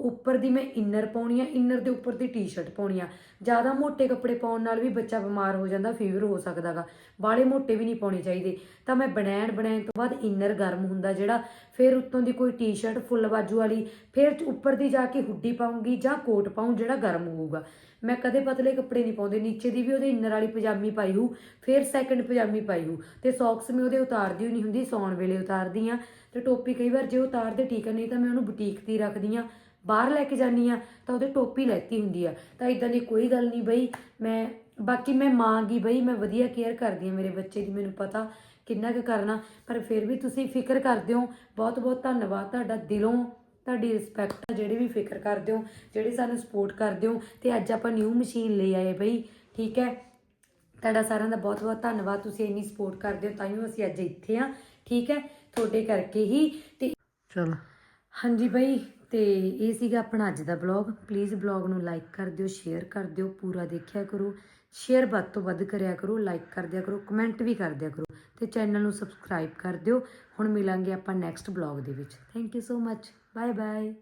ਉੱਪਰ ਦੀ ਮੈਂ ਇਨਰ ਪਾਉਣੀ ਆ ਇਨਰ ਦੇ ਉੱਪਰ ਦੀ ਟੀ-ਸ਼ਰਟ ਪਾਉਣੀ ਆ। ਜ਼ਿਆਦਾ ਮੋਟੇ ਕੱਪੜੇ ਪਾਉਣ ਨਾਲ ਵੀ ਬੱਚਾ ਬਿਮਾਰ ਹੋ ਜਾਂਦਾ ਫੀਵਰ ਹੋ ਸਕਦਾਗਾ ਬਾਲੇ ਮੋਟੇ ਵੀ ਨਹੀਂ ਪਾਉਣੇ ਚਾਹੀਦੇ। ਤਾਂ ਮੈਂ ਬਣੈਣ ਬਣੈਣ ਤੋਂ ਬਾਅਦ ਇਨਰ ਗਰਮ ਹੁੰਦਾ ਜਿਹੜਾ, ਫਿਰ ਉੱਤੋਂ ਦੀ ਕੋਈ ਟੀ-ਸ਼ਰਟ ਫੁੱਲ ਬਾਜੂ ਵਾਲੀ, ਫਿਰ ਉੱਪਰ ਦੀ ਜਾ ਕੇ ਹੁੱਡੀ ਪਾਉਂਗੀ ਜਾਂ ਕੋਟ ਪਾਉਂ ਜਿਹੜਾ ਗਰਮ ਹੋਊਗਾ। ਮੈਂ ਕਦੇ ਪਤਲੇ ਕੱਪੜੇ ਨਹੀਂ ਪਾਉਂਦੇ, ਨੀਚੇ ਦੀ ਵੀ ਉਹਦੇ ਇਨਰ ਵਾਲੀ ਪਜਾਮੀ ਪਾਈ ਹੂ, ਫਿਰ ਸੈਕੰਡ ਪਜਾਮੀ ਪਾਈ ਹੂ। ਤੇ ਸੌਕਸ ਮੈਂ ਉਹਦੇ ਉਤਾਰਦੀ ਨਹੀਂ ਹੁੰਦੀ, ਸੌਣ ਵੇਲੇ ਉਤਾਰਦੀ ਆ। ਤੇ ਟੋਪੀ ਕਈ ਵਾਰ ਜੇ ਉਤਾਰਦੇ ਠੀਕ ਨਹੀਂ ਤਾਂ ਮੈਂ ਉਹਨੂੰ ਬੁਟੀਕ ਤੇ ਰੱਖਦੀ ਆ। ਬਾਹਰ ਲੈ ਕੇ ਜਾਨੀ ਆ ਤਾਂ ਉਹਦੇ ਟੋਪੀ ਲੈਤੀ ਹੁੰਦੀ ਆ। ਤਾਂ ਇਦਾਂ ਦੀ ਕੋਈ ਗੱਲ ਨਹੀਂ ਬਈ ਮੈਂ ਬਾਕੀ ਮੈਂ ਮਾਂ ਗੀ ਬਈ ਮੈਂ ਵਧੀਆ ਕੇਅਰ ਕਰਦੀ ਆ ਮੇਰੇ ਬੱਚੇ ਦੀ ਮੈਨੂੰ ਪਤਾ ਕਿੰਨਾ ਕੁ ਕਰਨਾ। ਪਰ ਫਿਰ ਵੀ ਤੁਸੀਂ ਫਿਕਰ ਕਰਦੇ ਹੋ ਬਹੁਤ ਬਹੁਤ ਧੰਨਵਾਦ ਤੁਹਾਡਾ ਦਿਲੋਂ ਤੁਹਾਡੀ ਰਿਸਪੈਕਟ ਆ ਜਿਹੜੇ ਵੀ ਫਿਕਰ ਕਰਦੇ ਹੋ ਜਿਹੜੇ ਸਾਨੂੰ ਸਪੋਰਟ ਕਰਦੇ ਹੋ ਤੇ ਅੱਜ ਆਪਾਂ ਨਿਊ ਮਸ਼ੀਨ ਲੈ ਆਏ ਬਈ ਠੀਕ ਹੈ? ਤੁਹਾਡਾ ਸਾਰਿਆਂ ਦਾ ਬਹੁਤ ਬਹੁਤ ਧੰਨਵਾਦ ਤੁਸੀਂ ਇੰਨੀ ਸਪੋਰਟ ਕਰਦੇ ਹੋ ਤਾਂ ਹੀ ਅਸੀਂ ਅੱਜ ਇੱਥੇ ਆ ਠੀਕ ਹੈ? ਤੁਹਾਡੇ ਕਰਕੇ ਹੀ ਤੇ ਚਲ। ਹਾਂਜੀ ਬਈ। ਤੇ ਇਹ ਸੀਗਾ ਆਪਣਾ ਅੱਜ ਦਾ ਬਲੌਗ ਪਲੀਜ਼ ਬਲੌਗ ਨੂੰ ਲਾਈਕ ਕਰ ਦਿਓ ਸ਼ੇਅਰ ਕਰ ਦਿਓ, ਪੂਰਾ ਦੇਖਿਆ ਕਰੋ। ਸ਼ੇਅਰ ਵੱਧ ਤੋਂ ਵੱਧ ਕਰਿਆ ਕਰੋ ਲਾਈਕ ਕਰ ਦਿਆ ਕਰੋ ਕਮੈਂਟ ਵੀ ਕਰ ਦਿਆ ਕਰੋ ਤੇ ਚੈਨਲ ਨੂੰ ਸਬਸਕ੍ਰਾਈਬ ਕਰ ਦਿਓ। ਹੁਣ ਮਿਲਾਂਗੇ ਆਪਾਂ ਨੈਕਸਟ ਬਲੌਗ ਦੇ ਵਿੱਚ। Thank you so much bye bye